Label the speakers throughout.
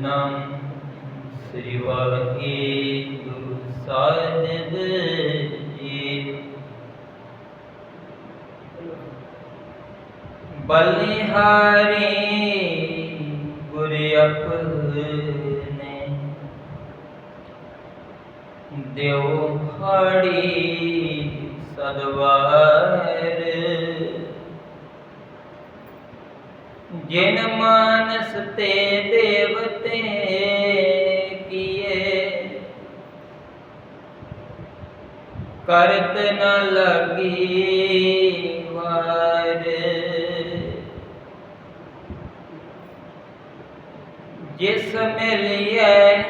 Speaker 1: ਨਾਮ ਸ੍ਰੀ ਵਾਹਿਗੁਰੂ ਸਾਹਿਬ ਜੀ। ਬਲਿਹਾਰੀ ਗੁਰ ਆਪਨੇ ਦਿਓ ਹੜੀ ਸਦਵਾਰ ਜਿਨ ਮਾਨਸ ਤੇ ਦੇਵਤੇ ਕੀਏ। ਕਰਤ ਨ ਲਗੀ ਵਾਰ। ਜਿਸ ਮਿਲਿਐ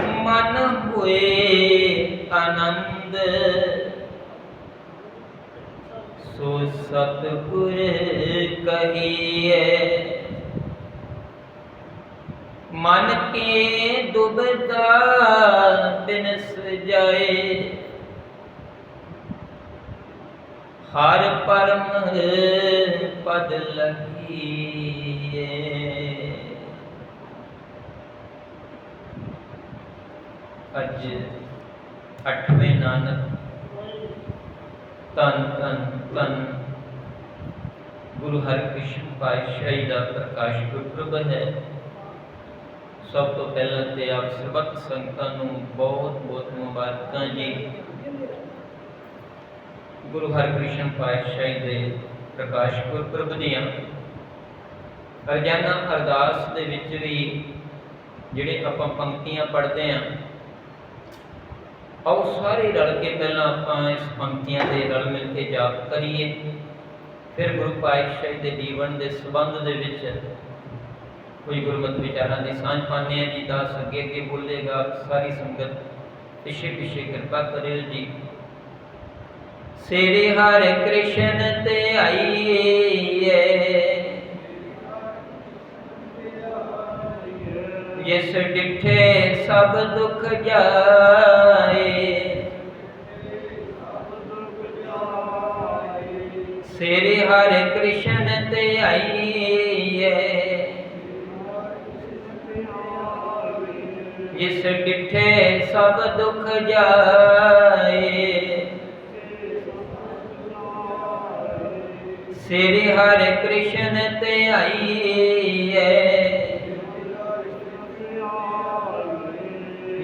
Speaker 1: ਮਨ ਹੋਏ ਆਨੰਦ। ਸੋ ਸਤਿਗੁਰ ਕਹੀਏ। ਮਨ ਕੇ ਦੁਬਦਾ ਬਿਨਸ ਜਾਏ। ਹਰ ਪਰਮ ਪਦ ਲਹੀਏ ਅੱਜ ਅੱਠਵੇਂ ਨਾਨਕ ਤਨ ਤਨ ਤਨ ਗੁਰੂ ਹਰਿਕ੍ਰਿਸ਼ਨ ਪਾਤਸ਼ਾਹੀ ਦਾ ਪ੍ਰਕਾਸ਼ ਗੁਰਪੁਰਬ ਹੈ। ਸਭ ਤੋਂ ਪਹਿਲਾਂ ਤੇ ਆਪ ਸਰਬੱਤ ਸੰਗਤਾਂ ਨੂੰ ਬਹੁਤ ਬਹੁਤ ਮੁਬਾਰਕਾਂ ਜੀ। ਗੁਰੂ ਹਰਿਕ੍ਰਿਸ਼ਨ ਪਾਤਸ਼ਾਹੀ ਦੇ ਪ੍ਰਕਾਸ਼ ਗੁਰਪੁਰਬ ਦੀਆਂ ਰੋਜ਼ਾਨਾ ਅਰਦਾਸ ਦੇ ਵਿੱਚ ਵੀ ਜਿਹੜੇ ਆਪਾਂ ਪੰਕਤੀਆਂ ਪੜ੍ਹਦੇ ਆਂ ਆਓ ਸਾਰੇ ਰਲ ਕੇ ਪਹਿਲਾਂ ਆਪਾਂ ਇਸ ਪੰਕਤੀਆਂ ਦੇ ਰਲ ਮਿਲ ਕੇ ਜਾਪ ਕਰੀਏ। ਫਿਰ ਗੁਰੂ ਪਾਤਸ਼ਾਹ ਦੇ ਜੀਵਨ ਦੇ ਸੰਬੰਧ ਦੇ ਵਿੱਚ ਕੋਈ ਗੁਰਮਤਿ ਵਿਚਾਰਾਂ ਦੀ ਸਾਂਝ ਪਾਣੇ ਜੀ, ਦਾਸ ਅੱਗੇ ਅੱਗੇ ਬੋਲੇਗਾ, ਸਾਰੀ ਸੰਗਤ ਪਿਛੇ ਪਿਛੇ ਕਿਰਪਾ ਕਰਿਓ ਜੀ। ਸ੍ਰੀ ਹਰਿ ਕ੍ਰਿਸ਼ਨ ਤੇ ਆਈਏ। ਜਿਸ ਡਿਠੇ ਸਭ ਦੁਖ ਜਾਏ। ਹਰਿ ਕ੍ਰਿਸ਼ਨ ਤੇ ਆਈਏ। ਜਿਸ ਡਿਠੇ ਸਭ ਦੁਖ ਜਾਏ। ਸ੍ਰੀ ਹਰਿ ਕ੍ਰਿਸ਼ਨ ਤੇ ਆਈਏ।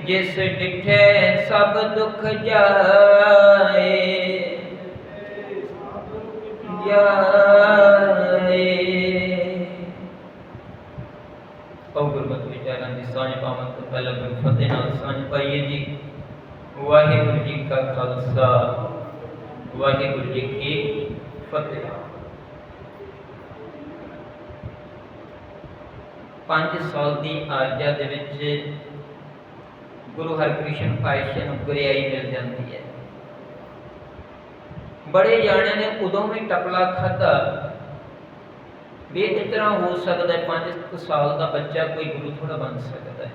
Speaker 1: ਜਿਸ ਡਿਠੇ ਸਭ ਦੁਖ ਜਾਏ। ਜਾਏ ਉਹ ਗੁਰਮਤਿ ਵਿਚਾਰਾਂ ਦੀ ਸਾਂਝ ਪਾਵਨ ਤੋਂ ਪਹਿਲਾਂ ਗੁਰੂ ਫਤਿਹ ਨਾਲ ਸਾਂਝ ਪਾਈਏ ਜੀ ਵਾਹਿਗੁਰੂ ਜੀ ਕਾ ਖਾਲਸਾ ਵਾਹਿਗੁਰੂ ਜੀ ਕੀ ਫਤਿਹ ਪੰਜ ਸਾਲ ਦੀ ਆਰਜਾ ਦੇ ਵਿੱਚ ਗੁਰੂ ਹਰਕ੍ਰਿਸ਼ਨ ਪਾਤਸ਼ਾਹ ਨੂੰ ਗੁਰਿਆਈ ਮਿਲ ਜਾਂਦੀ ਹੈ ਬੜੇ ਜਾਣਿਆਂ ਨੇ ਉਦੋਂ ਵੀ ਟਪਲਾ ਖਾਧਾ। ਵੀ ਇਹ ਤਰ੍ਹਾਂ ਹੋ ਸਕਦਾ ਹੈ 5 ਸਾਲ ਦਾ ਬੱਚਾ ਕੋਈ ਗੁਰੂ ਥੋੜਾ ਬਣ ਸਕਦਾ ਹੈ।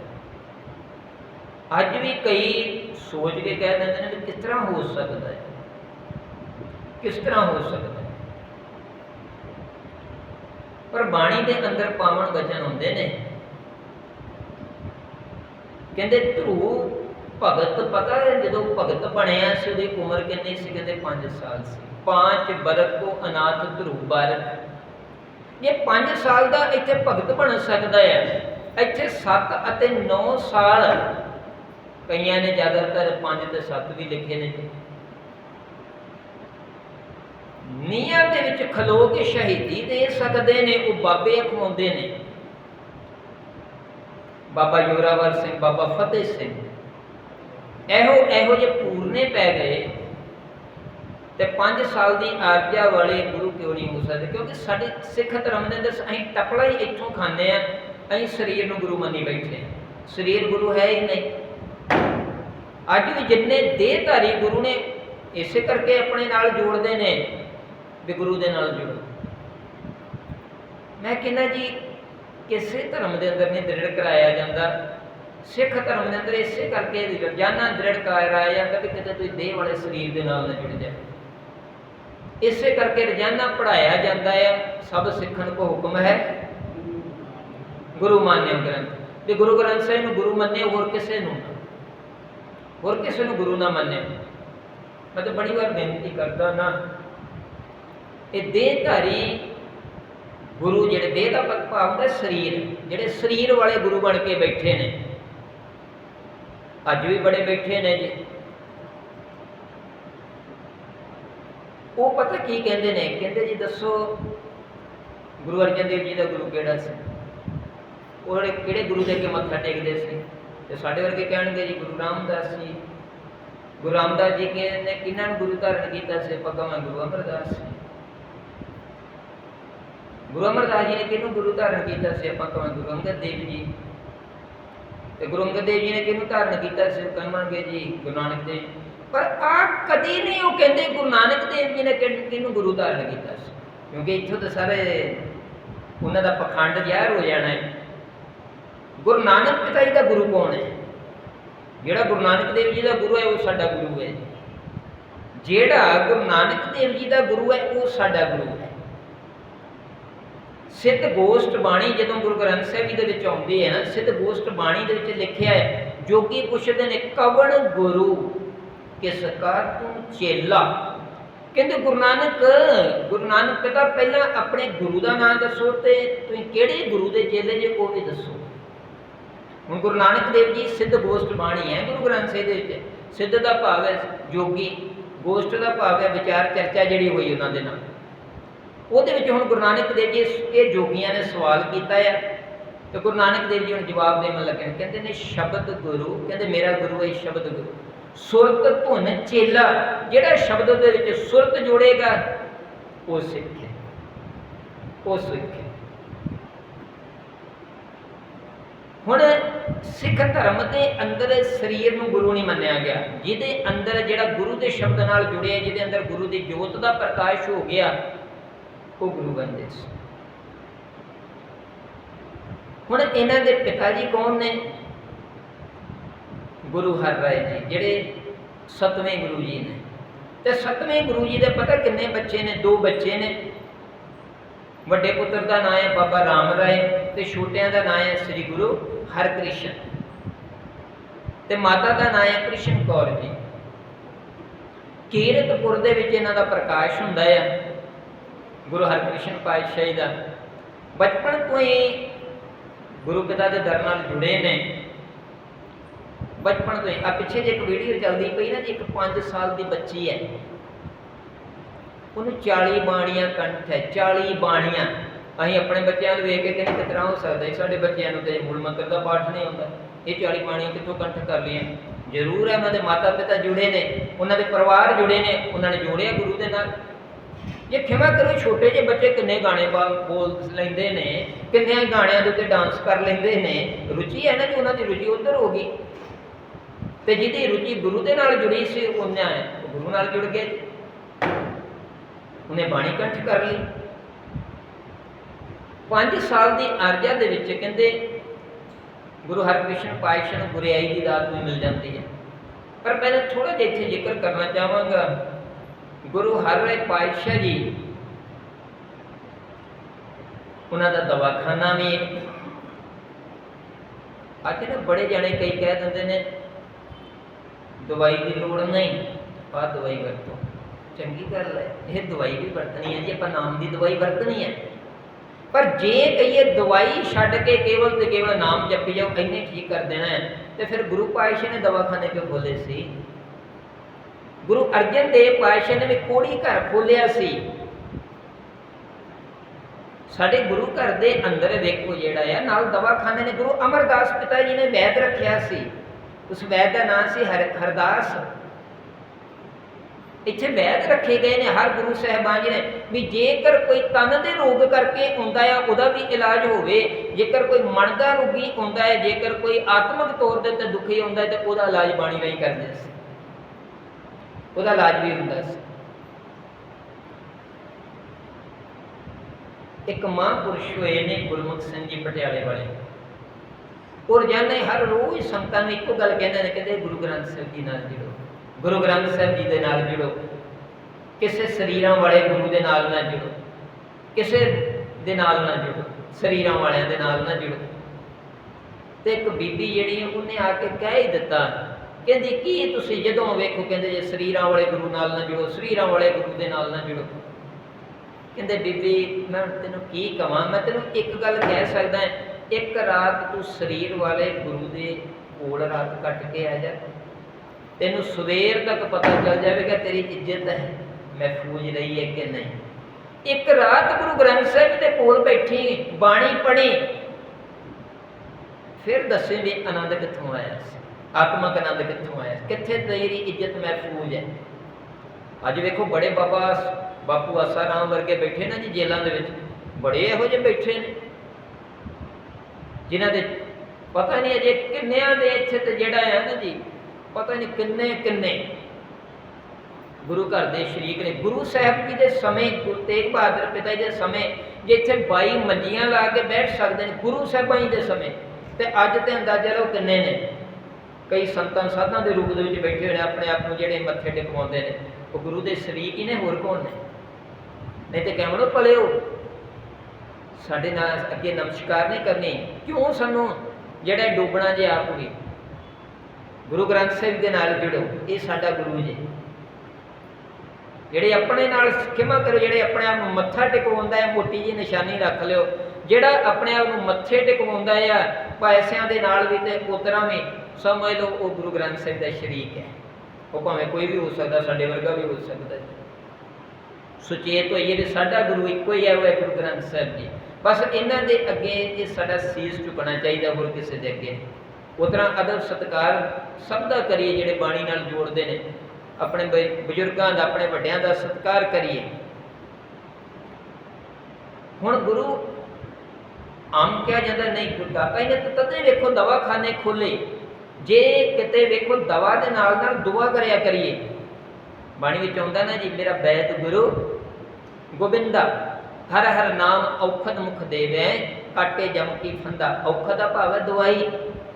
Speaker 1: ਅੱਜ ਵੀ ਕਈ ਸੋਚ ਕੇ ਕਹਿ ਦਿੰਦੇ ਨੇ ਵੀ ਕਿਸ ਤਰ੍ਹਾਂ ਹੋ ਸਕਦਾ ਹੈ। ਕਿਸ ਤਰ੍ਹਾਂ ਹੋ ਸਕਦਾ ਹੈ। ਪਰ ਬਾਣੀ ਦੇ ਅੰਦਰ ਪਾਵਨ ਵਚਨ ਹੁੰਦੇ ਨੇ। ਕਹਿੰਦੇ ਧਰੂ ਭਗਤ ਪਤਾ ਹੈ, ਜਦੋਂ ਭਗਤ ਬਣਿਆ ਸੀ, ਉਹਦੀ ਉਮਰ ਕਿੰਨੀ ਸੀ ਕਿਤੇ? 5 ਸਾਲ ਸੀ। 5 ਬਰਕ ਕੋ ਅਨਾਥ ਧਰੂ ਬਾਲਕ ਇਹ 5 ਸਾਲ ਦਾ ਇੱਥੇ ਭਗਤ ਬਣ ਸਕਦਾ ਹੈ। ਇੱਥੇ 7 ਅਤੇ 9 ਸਾਲ ਕਈਆਂ ਨੇ ਜ਼ਿਆਦਾਤਰ 5 ਤੇ 7 ਵੀ ਲਿਖੇ ਨੇ। ਨੀਹਾਂ ਦੇ ਵਿੱਚ ਖਲੋ ਕੇ ਸ਼ਹੀਦੀ ਦੇ ਸਕਦੇ ਨੇ, ਉਹ ਬਾਬੇ ਅਖਵਾਉਂਦੇ ਨੇ। ਬਾਬਾ ਜੋਰਾਵਰ ਸਿੰਘ, ਬਾਬਾ ਫਤਿਹ ਸਿੰਘ। ਇਹੋ ਇਹੋ ਜਿਹੇ ਪੂਰਨੇ ਪੈ ਗਏ ਤੇ 5 ਸਾਲ ਦੀ ਆਰਜਾ ਵਾਲੇ ਗੁਰੂ ਕਿਉਂ ਨਹੀਂ ਹੋ ਸਕਦੇ? ਕਿਉਂਕਿ ਸਾਡੇ ਸਿੱਖ ਧਰਮ ਦੇ ਅੰਦਰ ਅਸੀਂ ਟਪਲਾ ਹੀ ਇੱਥੋਂ ਖਾਂਦੇ ਆ ਅਸੀਂ ਸਰੀਰ ਨੂੰ ਗੁਰੂ ਮੰਨੀ ਬੈਠੇ ਹਾਂ। ਸਰੀਰ ਗੁਰੂ ਹੈ ਹੀ ਨਹੀਂ। ਅੱਜ ਵੀ ਜਿੰਨੇ ਦੇਹਧਾਰੀ ਗੁਰੂ ਨੇ, ਇਸੇ ਕਰਕੇ ਆਪਣੇ ਨਾਲ ਜੋੜਦੇ ਨੇ ਵੀ ਗੁਰੂ ਦੇ ਨਾਲ ਜੁੜੋ। ਮੈਂ ਕਹਿੰਦਾ ਜੀ, ਕਿਸੇ ਧਰਮ ਦੇ ਅੰਦਰ ਨਹੀਂ ਦ੍ਰਿੜ ਕਰਾਇਆ ਜਾਂਦਾ। ਸਿੱਖ ਧਰਮ ਦੇ ਅੰਦਰ ਇਸੇ ਕਰਕੇ ਰੋਜ਼ਾਨਾ ਦ੍ਰਿੜ ਕਰਾਇਆ ਜਾਂਦਾ ਕਦੇ ਕਿਤੇ ਤੁਸੀਂ ਦੇਹ ਵਾਲੇ ਸਰੀਰ ਦੇ ਨਾਲ ਨਾ ਜੁੜ ਜਾ ਇਸੇ ਕਰਕੇ ਰੋਜ਼ਾਨਾ ਪੜਾਇਆ ਜਾਂਦਾ ਹੈ, ਸਭ ਸਿੱਖਣ ਕੋ ਹੁਕਮ ਹੈ। ਗੁਰੂ ਮਾਨਿਓ ਗ੍ਰੰਥ। ਤੇ ਗੁਰੂ ਗ੍ਰੰਥ ਸਾਹਿਬ ਨੂੰ ਗੁਰੂ ਮੰਨੇ ਹੋਰ ਕਿਸੇ ਨੂੰ ਹੋਰ ਕਿਸੇ ਨੂੰ ਗੁਰੂ ਨਾ ਮੰਨਿਓ ਮੈਂ ਤਾਂ ਬੜੀ ਵਾਰ ਬੇਨਤੀ ਕਰਦਾ ਨਾ, ਇਹ ਦੇਹਧਾਰੀ ਗੁਰੂ ਜਿਹੜੇ, ਦੇਹ ਦਾ ਪ- ਭਾਵ ਹੁੰਦਾ ਸਰੀਰ। ਜਿਹੜੇ ਸਰੀਰ ਵਾਲੇ ਗੁਰੂ ਬਣ ਕੇ ਬੈਠੇ ਨੇ ਅੱਜ ਵੀ ਬੜੇ ਬੈਠੇ ਨੇ ਜੀ। ਉਹ ਪਤਾ ਕੀ ਕਹਿੰਦੇ ਨੇ? ਕਹਿੰਦੇ ਜੀ, ਦੱਸੋ, ਗੁਰੂ ਅਰਜਨ ਦੇਵ ਜੀ ਦਾ ਗੁਰੂ ਕਿਹੜਾ ਸੀ? ਉਹ ਕਿਹੜੇ ਗੁਰੂ ਦੇ ਅੱਗੇ ਮੱਥਾ ਟੇਕਦੇ ਸੀ? ਤੇ ਸਾਡੇ ਵਰਗੇ ਕਹਿਣਗੇ ਜੀ, ਗੁਰੂ ਰਾਮਦਾਸ ਜੀ। ਗੁਰੂ ਰਾਮਦਾਸ ਜੀ ਨੇ ਕਿਹਨਾਂ ਨੂੰ ਗੁਰੂ ਧਾਰਨ ਕੀਤਾ ਸੀ? ਭਗਵਾਨ ਗੁਰੂ ਅਮਰਦਾਸ ਜੀ। ਗੁਰੂ ਅਮਰਦਾਸ ਜੀ ਨੇ ਕਿਹਨੂੰ ਗੁਰੂ ਧਾਰਨ ਕੀਤਾ ਸੀ? ਆਪਾਂ ਕਹਾਂ ਗੁਰੂ ਅੰਗਦ ਦੇਵ ਜੀ। ਤੇ ਗੁਰੂ ਅੰਗਦ ਦੇਵ ਜੀ ਨੇ ਕਿਹਨੂੰ ਧਾਰਨ ਕੀਤਾ ਸੀ ਉਹ ਕਹਾਂਗੇ ਜੀ, ਗੁਰੂ ਨਾਨਕ ਦੇਵ ਪਰ ਆ ਕਦੀ ਨਹੀਂ ਉਹ ਕਹਿੰਦੇ ਗੁਰੂ ਨਾਨਕ ਦੇਵ ਜੀ ਨੇ ਕਿਹਨ- ਕਿਹਨੂੰ ਗੁਰੂ ਧਾਰਨ ਕੀਤਾ ਸੀ? ਕਿਉਂਕਿ ਇੱਥੋਂ ਤਾਂ ਸਾਰੇ ਉਹਨਾਂ ਦਾ ਪਖੰਡ ਜ਼ਹਿਰ ਹੋ ਜਾਣਾ ਹੈ। ਗੁਰੂ ਨਾਨਕ ਪਿਤਾ ਜੀ ਦਾ ਗੁਰੂ ਕੌਣ ਹੈ? ਜਿਹੜਾ ਗੁਰੂ ਨਾਨਕ ਦੇਵ ਜੀ ਦਾ ਗੁਰੂ ਹੈ, ਉਹ ਸਾਡਾ ਗੁਰੂ ਹੈ। ਜਿਹੜਾ ਗੁਰੂ ਨਾਨਕ ਦੇਵ ਜੀ ਦਾ ਗੁਰੂ ਹੈ, ਉਹ ਸਾਡਾ ਗੁਰੂ ਹੈ। ਸਿੱਧ ਗੋਸ਼ਟ ਬਾਣੀ ਜਦੋਂ ਗੁਰੂ ਗ੍ਰੰਥ ਸਾਹਿਬ ਜੀ ਦੇ ਵਿੱਚ ਆਉਂਦੀ ਹੈ ਨਾ, ਸਿੱਧ ਗੋਸ਼ਟ ਬਾਣੀ ਦੇ ਵਿੱਚ ਲਿਖਿਆ ਹੈ, ਜੋਗੀ ਪੁੱਛਦੇ ਨੇ, ਕਵਣ ਗੁਰੂ? ਕਿਸ ਕਾ ਤੂੰ ਚੇਲਾ? ਕਹਿੰਦੇ ਗੁਰੂ ਨਾਨਕ ਗੁਰੂ ਨਾਨਕ ਪਿਤਾ ਪਹਿਲਾਂ ਆਪਣੇ ਗੁਰੂ ਦਾ ਨਾਮ ਦੱਸੋ ਤੇ ਤੁਸੀਂ ਕਿਹੜੇ ਗੁਰੂ ਦੇ ਚੇਲੇ ਜੇ ਉਹ ਵੀ ਦੱਸੋ। ਹੁਣ ਗੁਰੂ ਨਾਨਕ ਦੇਵ ਜੀ ਸਿੱਧ ਗੋਸ਼ਟ ਬਾਣੀ ਹੈ ਗੁਰੂ ਗ੍ਰੰਥ ਸਾਹਿਬ ਦੇ ਵਿੱਚ। ਸਿੱਧ ਦਾ ਭਾਵ ਹੈ ਜੋਗੀ, ਗੋਸ਼ਟ ਦਾ ਭਾਵ ਹੈ ਵਿਚਾਰ, ਚਰਚਾ ਜਿਹੜੀ ਹੋਈ ਉਹਨਾਂ ਦੇ ਨਾਲ। ਉਹਦੇ ਵਿੱਚ ਹੁਣ ਗੁਰੂ ਨਾਨਕ ਦੇਵ ਜੀ ਇਹ ਜੋਗੀਆਂ ਨੇ ਸਵਾਲ ਕੀਤਾ ਹੈ ਤੇ ਗੁਰੂ ਨਾਨਕ ਦੇਵ ਜੀ ਹੁਣ ਜਵਾਬ ਦੇਣ ਲੱਗੇ ਕਹਿੰਦੇ ਨੇ ਸ਼ਬਦ ਗੁਰੂ, ਕਹਿੰਦੇ ਮੇਰਾ ਗੁਰੂ ਹੈ ਸ਼ਬਦ ਗੁਰੂ। ਸੁਰਤ ਧੁਨ ਚੇਲਾ, ਜਿਹੜਾ ਸ਼ਬਦ ਦੇ ਵਿੱਚ ਸੁਰਤ ਜੋੜੇਗਾ, ਉਹ ਸਿੱਖ ਹੈ। ਉਹ ਸਿੱਖ ਹੈ। ਹੁਣ ਸਿੱਖ ਧਰਮ ਦੇ ਅੰਦਰ ਸਰੀਰ ਨੂੰ ਗੁਰੂ ਨਹੀਂ ਮੰਨਿਆ ਗਿਆ। ਜਿਹਦੇ ਅੰਦਰ ਜਿਹੜਾ ਗੁਰੂ ਦੇ ਸ਼ਬਦ ਨਾਲ ਜੁੜਿਆ ਜਿਹਦੇ ਅੰਦਰ ਗੁਰੂ ਦੀ ਜੋਤ ਦਾ ਪ੍ਰਕਾਸ਼ ਹੋ ਗਿਆ ਉਹ ਗੁਰੂ ਬਣਦੇ ਸੀ ਹੁਣ ਇਹਨਾਂ ਦੇ ਪਿਤਾ ਜੀ ਕੌਣ ਨੇ? ਗੁਰੂ ਹਰ ਰਾਏ ਜੀ, ਜਿਹੜੇ ਸਤਵੇਂ ਗੁਰੂ ਜੀ ਨੇ। ਤੇ ਸਤਵੇਂ ਗੁਰੂ ਜੀ ਦੇ ਪਤਾ ਕਿੰਨੇ ਬੱਚੇ ਨੇ? ਦੋ ਬੱਚੇ ਨੇ। ਵੱਡੇ ਪੁੱਤਰ ਦਾ ਨਾਮ ਹੈ ਬਾਬਾ ਰਾਮ ਰਾਏ ਤੇ ਛੋਟਿਆਂ ਦਾ ਨਾਮ ਹੈ ਸ੍ਰੀ ਗੁਰੂ ਹਰਕ੍ਰਿਸ਼ਨ। ਤੇ ਮਾਤਾ ਦਾ ਨਾਮ ਹੈ ਕ੍ਰਿਸ਼ਨ ਕੌਰ ਜੀ। ਕੀਰਤਪੁਰ ਦੇ ਵਿੱਚ ਇਹਨਾਂ ਦਾ ਪ੍ਰਕਾਸ਼ ਹੁੰਦਾ ਹੈ ਗੁਰੂ ਹਰਕ੍ਰਿਸ਼ਨ ਪਾਤਸ਼ਾਹੀ ਦਾ। ਬਚਪਨ ਤੋਂ ਹੀ ਗੁਰੂ ਪਿਤਾ ਦੇ ਦਰ ਨਾਲ ਜੁੜੇ ਨੇ। ਬਚਪਨ ਤੋਂ ਹੀ। ਆ ਪਿੱਛੇ ਜੇ ਇੱਕ ਵੀਡੀਓ ਚੱਲਦੀ ਪਈ ਨਾ ਜੀ, ਇੱਕ 5 ਸਾਲ ਦੀ ਬੱਚੀ ਹੈ। ਉਹਨੂੰ 40 ਬਾਣੀਆਂ ਕੰਠ ਹੈ 40 ਬਾਣੀਆਂ। ਅਸੀਂ ਆਪਣੇ ਬੱਚਿਆਂ ਨੂੰ ਵੇਖ ਕੇ ਕਹਿੰਦੇ ਕਿਤਨਾ ਹੋ ਸਕਦਾ ਸਾਡੇ ਬੱਚਿਆਂ ਨੂੰ ਤੇ ਮੂਲ ਮੰਤਰ ਦਾ ਪਾਠ ਨਹੀਂ ਆਉਂਦਾ। ਇਹ 40 ਬਾਣੀਆਂ ਕਿੱਥੋਂ ਕੰਠ ਕਰ ਲਈਆਂ? ਜ਼ਰੂਰ ਹੈ ਉਹਨਾਂ ਦੇ ਮਾਤਾ ਪਿਤਾ ਜੁੜੇ ਨੇ, ਉਹਨਾਂ ਦੇ ਪਰਿਵਾਰ ਜੁੜੇ ਨੇ, ਉਹਨਾਂ ਨੇ ਜੋੜਿਆ ਗੁਰੂ ਦੇ ਨਾਲ। ਜੇ ਖਿਮਾ ਕਰੋ ਛੋਟੇ ਜਿਹੇ ਬੱਚੇ ਕਿੰਨੇ ਗਾਣੇ ਬੋਲ ਲੈਂਦੇ ਨੇ ਕਿੰਨੇ ਗਾਣਿਆਂ ਦੇ ਉੱਤੇ ਡਾਂਸ ਕਰ ਲੈਂਦੇ ਨੇ, ਰੁਚੀ ਹੈ ਨਾ ਜੀ ਉਹਨਾਂ ਦੀ, ਰੁਚੀ ਉਧਰ ਹੋ ਗਈ। ਤੇ ਜਿਹਦੀ ਰੁਚੀ ਗੁਰੂ ਦੇ ਨਾਲ ਜੁੜੀ ਸੀ, ਉਹਨੇ ਗੁਰੂ ਨਾਲ ਜੁੜ ਗਏ। ਉਹਨੇ ਬਾਣੀ ਕੰਠ ਕਰ ਲਈ। 5 ਸਾਲ ਦੀ ਆਰਜਾ ਦੇ ਵਿੱਚ ਕਹਿੰਦੇ, ਗੁਰੂ ਹਰਕ੍ਰਿਸ਼ਨ ਪਾਤਸ਼ਾਹ ਨੂੰ ਗੁਰਿਆਈ ਦੀ ਦਾਤ ਵੀ ਮਿਲ ਜਾਂਦੀ ਹੈ। ਪਰ ਮੈਂ ਥੋੜਾ ਜਿਹਾ ਇੱਥੇ ਜ਼ਿਕਰ ਕਰਨਾ ਚਾਹਾਂਗਾ। ਗੁਰੂ ਹਰ ਹਰਿਰਾਏ ਪਾਤਸ਼ਾਹ ਜੀ। ਉਹਨਾਂ ਦਾ ਦਵਾਖਾਨਾ ਵੀ। ਅੱਜ ਨਾ ਬੜੇ ਜਾਣੇ ਕਈ ਕਹਿ ਦਿੰਦੇ ਨੇ, ਦਵਾਈ ਦੀ ਲੋੜ ਨਹੀਂ ਆ ਦਵਾਈ ਵਰਤੋ। ਚੰਗੀ ਗੱਲ ਹੈ, ਇਹ ਦਵਾਈ ਵੀ ਵਰਤਣੀ ਹੈ ਜੀ, ਆਪਾਂ ਨਾਮ ਦੀ ਦਵਾਈ ਵਰਤਣੀ ਹੈ। ਪਰ ਜੇ ਕਹੀਏ ਦਵਾਈ ਛੱਡ ਕੇ ਕੇਵਲ ਤੇ ਕੇਵਲ ਨਾਮ ਜਪੀ ਜਾਓ, ਇੰਨੇ ਠੀਕ ਕਰ ਦੇਣਾ ਹੈ। ਤੇ ਫਿਰ ਗੁਰੂ ਪਾਤਸ਼ਾਹ ਨੇ ਦਵਾਖਾਨੇ ਕਿਉਂ ਖੋਲੇ ਸੀ? ਗੁਰੂ ਅਰਜਨ ਦੇਵ ਪਾਤਸ਼ਾਹ ਨੇ ਵੀ ਕੋੜੀ ਘਰ ਖੋਲਿਆ ਸੀ। ਸਾਡੇ ਗੁਰੂ ਘਰ ਦੇ ਅੰਦਰ ਵੇਖੋ ਜਿਹੜਾ ਆ, ਨਾਲ ਦਵਾਖਾਨੇ ਨੇ ਗੁਰੂ ਅਮਰਦਾਸ ਪਿਤਾ ਜੀ ਨੇ ਵੈਦ ਰੱਖਿਆ ਸੀ। ਉਸ ਵੈਦ ਦਾ ਨਾਮ ਸੀ ਹਰ, ਹਰਦਾਸ। ਇੱਥੇ ਵੈਦ ਰੱਖੇ ਗਏ ਨੇ ਹਰ ਗੁਰੂ ਸਾਹਿਬਾਨ ਜੀ ਨੇ ਵੀ ਜੇਕਰ ਕੋਈ ਤਨ ਦੇ ਰੋਗ ਕਰਕੇ ਆਉਂਦਾ ਆ, ਉਹਦਾ ਵੀ ਇਲਾਜ ਹੋਵੇ। ਜੇਕਰ ਕੋਈ ਮਨ ਦਾ ਰੋਗੀ ਆਉਂਦਾ ਹੈ, ਜੇਕਰ ਕੋਈ ਆਤਮਿਕ ਤੌਰ ਦੇ ਉੱਤੇ ਦੁਖੀ ਆਉਂਦਾ ਹੈ, ਤੇ ਉਹਦਾ ਇਲਾਜ ਬਾਣੀ ਰਾਹੀਂ ਕਰਦੇ ਸੀ ਉਹਦਾ ਇਲਾਜ ਵੀ ਹੁੰਦਾ ਸੀ। ਇੱਕ ਮਹਾਂਪੁਰਸ਼ ਹੋਏ ਨੇ ਗੁਰਮੁਖ ਸਿੰਘ ਜੀ ਪਟਿਆਲੇ ਵਾਲੇ। ਉਹ ਰੋਜ਼ਾਨਾ ਹਰ ਰੋਜ਼ ਸੰਤਾਂ ਨੂੰ ਇੱਕੋ ਗੱਲ ਕਹਿੰਦੇ ਨੇ, ਕਹਿੰਦੇ ਗੁਰੂ ਗ੍ਰੰਥ ਸਾਹਿਬ ਜੀ ਨਾਲ ਜੁੜੋ। ਗੁਰੂ ਗ੍ਰੰਥ ਸਾਹਿਬ ਜੀ ਦੇ ਨਾਲ ਜੁੜੋ। ਕਿਸੇ ਸਰੀਰਾਂ ਵਾਲੇ ਗੁਰੂ ਦੇ ਨਾਲ ਨਾ ਜੁੜੋ। ਕਿਸੇ ਦੇ ਨਾਲ ਨਾ ਜੁੜੋ। ਸਰੀਰਾਂ ਵਾਲਿਆਂ ਦੇ ਨਾਲ ਨਾ ਜੁੜੋ। ਤੇ ਇੱਕ ਬੀਬੀ ਜਿਹੜੀ ਉਹਨੇ ਆ ਕੇ ਕਹਿ ਹੀ ਦਿੱਤਾ ਕਹਿੰਦੀ, ਕੀ ਤੁਸੀਂ ਜਦੋਂ ਵੇਖੋ? ਕਹਿੰਦੇ, ਜੇ ਸਰੀਰਾਂ ਵਾਲੇ ਗੁਰੂ ਨਾਲ ਨਾ ਜੁੜੋ, ਸਰੀਰਾਂ ਵਾਲੇ ਗੁਰੂ ਦੇ ਨਾਲ ਨਾ ਜੁੜੋ। ਕਹਿੰਦੇ, ਬੀਬੀ, ਮੈਂ ਤੈਨੂੰ ਕੀ ਕਵਾਂ? ਮੈਂ ਤੈਨੂੰ ਇੱਕ ਗੱਲ ਕਹਿ ਸਕਦਾ ਇੱਕ ਰਾਤ ਤੂੰ ਸਰੀਰ ਵਾਲੇ ਗੁਰੂ ਦੇ ਕੋਲ ਰਾਤ ਕੱਟ ਕੇ ਆ ਜਾ। ਤੈਨੂੰ ਸਵੇਰ ਤੱਕ ਪਤਾ ਚੱਲ ਜਾਵੇਗਾ ਤੇਰੀ ਇੱਜ਼ਤ ਹੈ ਮਹਿਫੂਜ਼ ਰਹੀ ਹੈ ਕਿ ਨਹੀਂ। ਇੱਕ ਰਾਤ ਗੁਰੂ ਗ੍ਰੰਥ ਸਾਹਿਬ ਦੇ ਕੋਲ ਬੈਠੀ, ਬਾਣੀ ਪੜ੍ਹੀ, ਫਿਰ ਦੱਸੇ ਵੀ ਆਨੰਦ ਕਿੱਥੋਂ ਆਇਆ ਸੀ? ਆਤਮਕ ਆਨੰਦ ਕਿੱਥੋਂ ਆਇਆ? ਕਿੱਥੇ ਤੇਰੀ ਇੱਜ਼ਤ ਮਹਿਫੂਜ਼ ਹੈ? ਅੱਜ ਵੇਖੋ ਬੜੇ ਬਾਬਾ ਬਾਪੂ ਆਸਾ ਵਰਗੇ ਬੈਠੇ ਨਾ ਜੀ ਜੇਲ੍ਹਾਂ ਦੇ ਵਿੱਚ। ਬੜੇ ਇਹੋ ਜਿਹੇ ਬੈਠੇ ਨੇ। ਜਿਨ੍ਹਾਂ ਦੇ ਪਤਾ ਨਹੀਂ ਅਜੇ ਕਿੰਨਿਆਂ ਦੇ ਇੱਥੇ ਤੇ ਜਿਹੜਾ ਹੈ ਨਾ ਜੀ, ਪਤਾ ਨਹੀਂ ਕਿੰਨੇ ਕਿੰਨੇ। ਗੁਰੂ ਘਰ ਦੇ ਸ਼ਰੀਕ ਨੇ। ਗੁਰੂ ਸਾਹਿਬ ਜੀ ਦੇ ਸਮੇਂ, ਗੁਰੂ ਤੇਗ ਬਹਾਦਰ ਪਿਤਾ ਜੀ ਦੇ ਸਮੇਂ, ਜੇ ਇੱਥੇ 22 ਮੰਜੀਆਂ ਲਾ ਕੇ ਬੈਠ ਸਕਦੇ ਨੇ, ਗੁਰੂ ਸਾਹਿਬਾਂ ਜੀ ਦੇ ਸਮੇਂ, ਤੇ ਅੱਜ ਤੇ ਅੰਦਾਜ਼ਾ ਲਓ ਕਿੰਨੇ ਨੇ। ਕਈ ਸੰਤਾਂ ਸਾਧਾਂ ਦੇ ਰੂਪ ਦੇ ਵਿੱਚ ਬੈਠੇ ਹੋਏ ਨੇ, ਆਪਣੇ ਆਪ ਨੂੰ ਜਿਹੜੇ ਮੱਥੇ ਟੇਕਵਾਉਂਦੇ ਨੇ। ਉਹ ਗੁਰੂ ਦੇ ਸ਼ਰੀਕ ਹੀ ਨੇ, ਹੋਰ ਕੌਣ ਨੇ? ਨਹੀਂ ਤੇ ਕਹਿਵਣੋ ਪਲਿਓ ਸਾਡੇ ਨਾਲ ਅੱਗੇ ਨਮਸਕਾਰ ਨਹੀਂ ਕਰਨੀ। ਕਿਉਂ ਸਾਨੂੰ ਜਿਹੜਾ ਡੁੱਬਣਾ ਜੇ ਆਪ ਵੀ? ਗੁਰੂ ਗ੍ਰੰਥ ਸਾਹਿਬ ਦੇ ਨਾਲ ਜੁੜੋ, ਇਹ ਸਾਡਾ ਗੁਰੂ ਜੀ। ਜਿਹੜੇ ਆਪਣੇ ਨਾਲ ਖਿਮਾ ਕਰੋ, ਜਿਹੜੇ ਆਪਣੇ ਆਪ ਨੂੰ ਮੱਥਾ ਟਿਕਵਾਉਂਦਾ ਹੈ, ਮੋਟੀ ਜੀ ਨਿਸ਼ਾਨੀ ਰੱਖ ਲਿਓ। ਜਿਹੜਾ ਆਪਣੇ ਆਪ ਨੂੰ ਮੱਥੇ ਟਿਕਵਾਉਂਦਾ ਆ ਪੈਸਿਆਂ ਦੇ ਨਾਲ ਵੀ ਤੇ ਉਤਰਾਂ ਵੀ ਸਮਝ ਲਓ ਉਹ ਗੁਰੂ ਗ੍ਰੰਥ ਸਾਹਿਬ ਦਾ ਸ਼ਰੀਕ ਹੈ। ਉਹ ਭਾਵੇਂ ਕੋਈ ਵੀ ਹੋ ਸਕਦਾ, ਸਾਡੇ ਵਰਗਾ ਵੀ ਹੋ ਸਕਦਾ ਸੁਚੇਤ ਹੋਈਏ ਵੀ ਸਾਡਾ ਗੁਰੂ ਇੱਕੋ ਹੀ ਹੈ, ਉਹ ਹੈ ਗੁਰੂ ਗ੍ਰੰਥ ਸਾਹਿਬ ਜੀ। ਬਸ ਇਹਨਾਂ ਦੇ ਅੱਗੇ ਇਹ ਸਾਡਾ ਸੀਸ ਝੁਕਣਾ ਚਾਹੀਦਾ ਹੋਰ ਕਿਸੇ ਦੇ ਅੱਗੇ। ਉਸ ਤਰ੍ਹਾਂ ਅਦਬ ਸਤਕਾਰ ਸਭ ਦਾ ਕਰੀਏ, ਜਿਹੜੇ ਬਾਣੀ ਨਾਲ ਜੋੜਦੇ ਨੇ। ਆਪਣੇ ਬਜ਼ੁਰਗਾਂ ਦਾ, ਆਪਣੇ ਵੱਡਿਆਂ ਦਾ ਸਤਕਾਰ ਕਰੀਏ। ਹੁਣ ਗੁਰੂ ਆਮ ਕਿਹਾ ਜਾਂਦਾ, ਨਹੀਂ ਗੁਰਦਾਤਾ ਇਹਨੇ ਤਦੇ ਵੇਖੋ ਦਵਾਖਾਨੇ ਖੋਲੇ ਜੇ ਕਿਤੇ ਵੇਖੋ ਦਵਾ ਦੇ ਨਾਲ ਨਾਲ ਦੁਆ ਕਰਿਆ ਕਰੀਏ। ਬਾਣੀ ਵਿੱਚ ਆਉਂਦਾ ਨਾ ਜੀ, ਮੇਰਾ ਬੈਤ ਗੁਰੂ ਗੋਬਿੰਦਾ, ਹਰ ਹਰ ਨਾਮ ਔਖਦ ਮੁਖ ਦੇਵੇ, ਕਾਟੇ ਜਮ ਕੀ ਫੰਦਾ। ਔਖਦ ਦਾ ਭਾਵ ਹੈ ਦਵਾਈ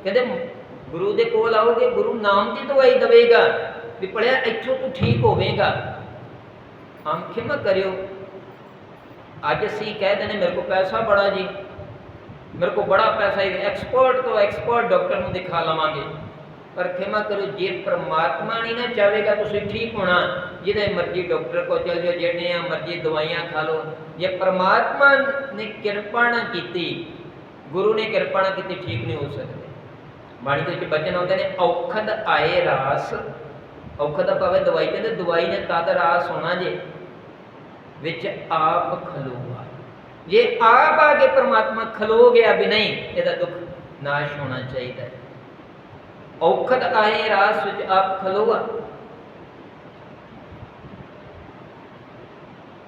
Speaker 1: ਕਹਿੰਦੇ ਗੁਰੂ ਦੇ ਕੋਲ ਆਓਗੇ, ਗੁਰੂ ਨਾਮ ਦੀ ਦਵਾਈ ਦੇਵੇਗਾ, ਵੀ ਪੜਿਆ ਇੱਥੋਂ ਤੂੰ ਠੀਕ ਹੋਵੇਗਾ। ਆਮ ਖਿਮਾ ਕਰਿਓ। ਅੱਜ ਅਸੀਂ ਕਹਿ ਦਿੰਦੇ, ਮੇਰੇ ਕੋਲ ਪੈਸਾ ਬੜਾ ਜੀ। ਮੇਰੇ ਕੋਲ ਬੜਾ ਪੈਸਾ ਹੈ ਐਕਸਪਰਟ ਤੋਂ ਐਕਸਪਰਟ ਡਾਕਟਰ ਨੂੰ ਦਿਖਾ ਲਵਾਂਗੇ। ਪਰ ਖਿਮਾ ਕਰੋ, ਜੇ ਪ੍ਰਮਾਤਮਾ ਨਹੀਂ ਨਾ ਚਾਹੇਗਾ, ਤੁਸੀਂ ਠੀਕ ਹੋਣਾ। ਜਿਹਦੇ ਮਰਜ਼ੀ ਡਾਕਟਰ ਕੋਲ ਚਲ ਜਾਓ ਜਿਹੜੀਆਂ ਮਰਜ਼ੀ ਦਵਾਈਆਂ ਖਾ ਲਓ। ਜੇ ਪ੍ਰਮਾਤਮਾ ਨੇ ਕਿਰਪਾ ਨਾ ਕੀਤੀ, ਗੁਰੂ ਨੇ ਕਿਰਪਾ ਨਾ ਕੀਤੀ, ਠੀਕ ਨਹੀਂ ਹੋ ਸਕਦੇ। ਬਾਣੀ ਦੇ ਵਿੱਚ ਬਚਨ ਆਉਂਦੇ ਨੇ, ਔਖਦ ਆਏ ਰਾਸ। ਔਖਦ ਭਾਵੇਂ ਦਵਾਈ ਕਹਿੰਦੇ, ਦਵਾਈ ਨੇ ਤਦ ਰਾਸ ਹੋਣਾ ਜੇ, ਵਿੱਚ ਆਪ ਖਲੋ। ਜੇ ਆਪ ਆ ਕੇ ਪ੍ਰਮਾਤਮਾ ਖਲੋ ਗਿਆ ਵੀ ਨਹੀਂ, ਇਹਦਾ ਦੁੱਖ ਨਾਸ਼ ਹੋਣਾ ਚਾਹੀਦਾ ਹੈ। ਔਖਦ ਆਏ ਰਾਸ ਵਿੱਚ ਆਪ ਖਲੋਆ।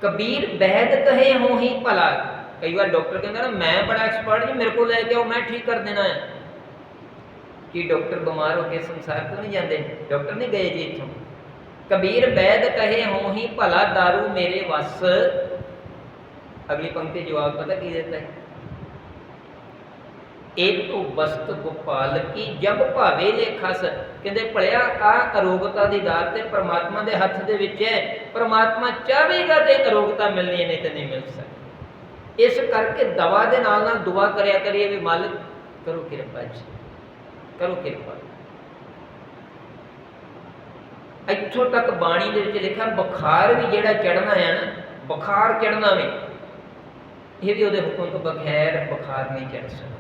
Speaker 1: ਕਬੀਰ ਬਹਿਦ ਕਹੇ ਹੋ ਹੀ ਭਲਾ। ਕਈ ਵਾਰ ਡਾਕਟਰ ਕਹਿੰਦਾ ਨਾ, ਮੈਂ ਬੜਾ ਐਕਸਪਰਟ ਜੀ, ਮੇਰੇ ਕੋਲ ਲੈ ਕੇ ਆਓ, ਮੈਂ ਠੀਕ ਕਰ ਦੇਣਾ ਹੈ। ਕਿ ਡਾਕਟਰ ਬਿਮਾਰ ਹੋ ਕੇ ਸੰਸਾਰ ਤੋਂ ਨਹੀਂ ਜਾਂਦੇ? ਡਾਕਟਰ ਨਹੀਂ ਗਏ ਜੀ ਇੱਥੋਂ। ਕਬੀਰ ਬੈਦ ਕਹੇ ਹੋ ਹੀ ਭਲਾ दारू ਮੇਰੇ ਵਸ। ਅਗਲੀ ਪੰਕਤੀ ਜਵਾਬ ਪਤਾ ਕੀ ਦਿੱਤਾ ਹੈ? ਇੱਕ ਤੋਂ ਗੋਪਾਲ ਕੀ ਜਬ ਭਾਵੇ ਲੇਖਸ ਕਹਿੰਦੇ ਭਲਿਆ ਆ ਅਰੋਗਤਾ ਦੀ ਦਾਤ ਤੇ ਪ੍ਰਮਾਤਮਾ ਦੇ ਹੱਥ ਦੇ ਵਿੱਚ ਹੈ। ਪ੍ਰਮਾਤਮਾ ਚਾਹੇਗਾ ਤੇ ਅਰੋਗਤਾ ਮਿਲਣੀ ਨਹੀਂ ਤੇ ਨਹੀਂ ਮਿਲ ਸਕਦੀ। ਇਸ ਕਰਕੇ ਦਵਾ ਦੇ ਨਾਲ ਨਾਲ ਦੁਆ ਕਰਿਆ ਕਰੀਏ ਵੀ ਮਾਲਕ, ਕਰੋ ਕਿਰਪਾ ਜੀ, ਕਰੋ ਕਿਰਪਾ। ਇੱਥੋਂ ਤੱਕ ਬਾਣੀ ਦੇ ਵਿੱਚ ਲਿਖਿਆ, ਬੁਖਾਰ ਵੀ ਜਿਹੜਾ ਚੜਨਾ ਹੈ ਨਾ, ਬੁਖਾਰ ਚੜਨਾ ਵੀ। ਇਹ ਵੀ ਉਹਦੇ ਹੁਕਮ ਤੋਂ ਬਗੈਰ ਬੁਖਾਰ ਨਹੀਂ ਚੜ ਸਕਦਾ।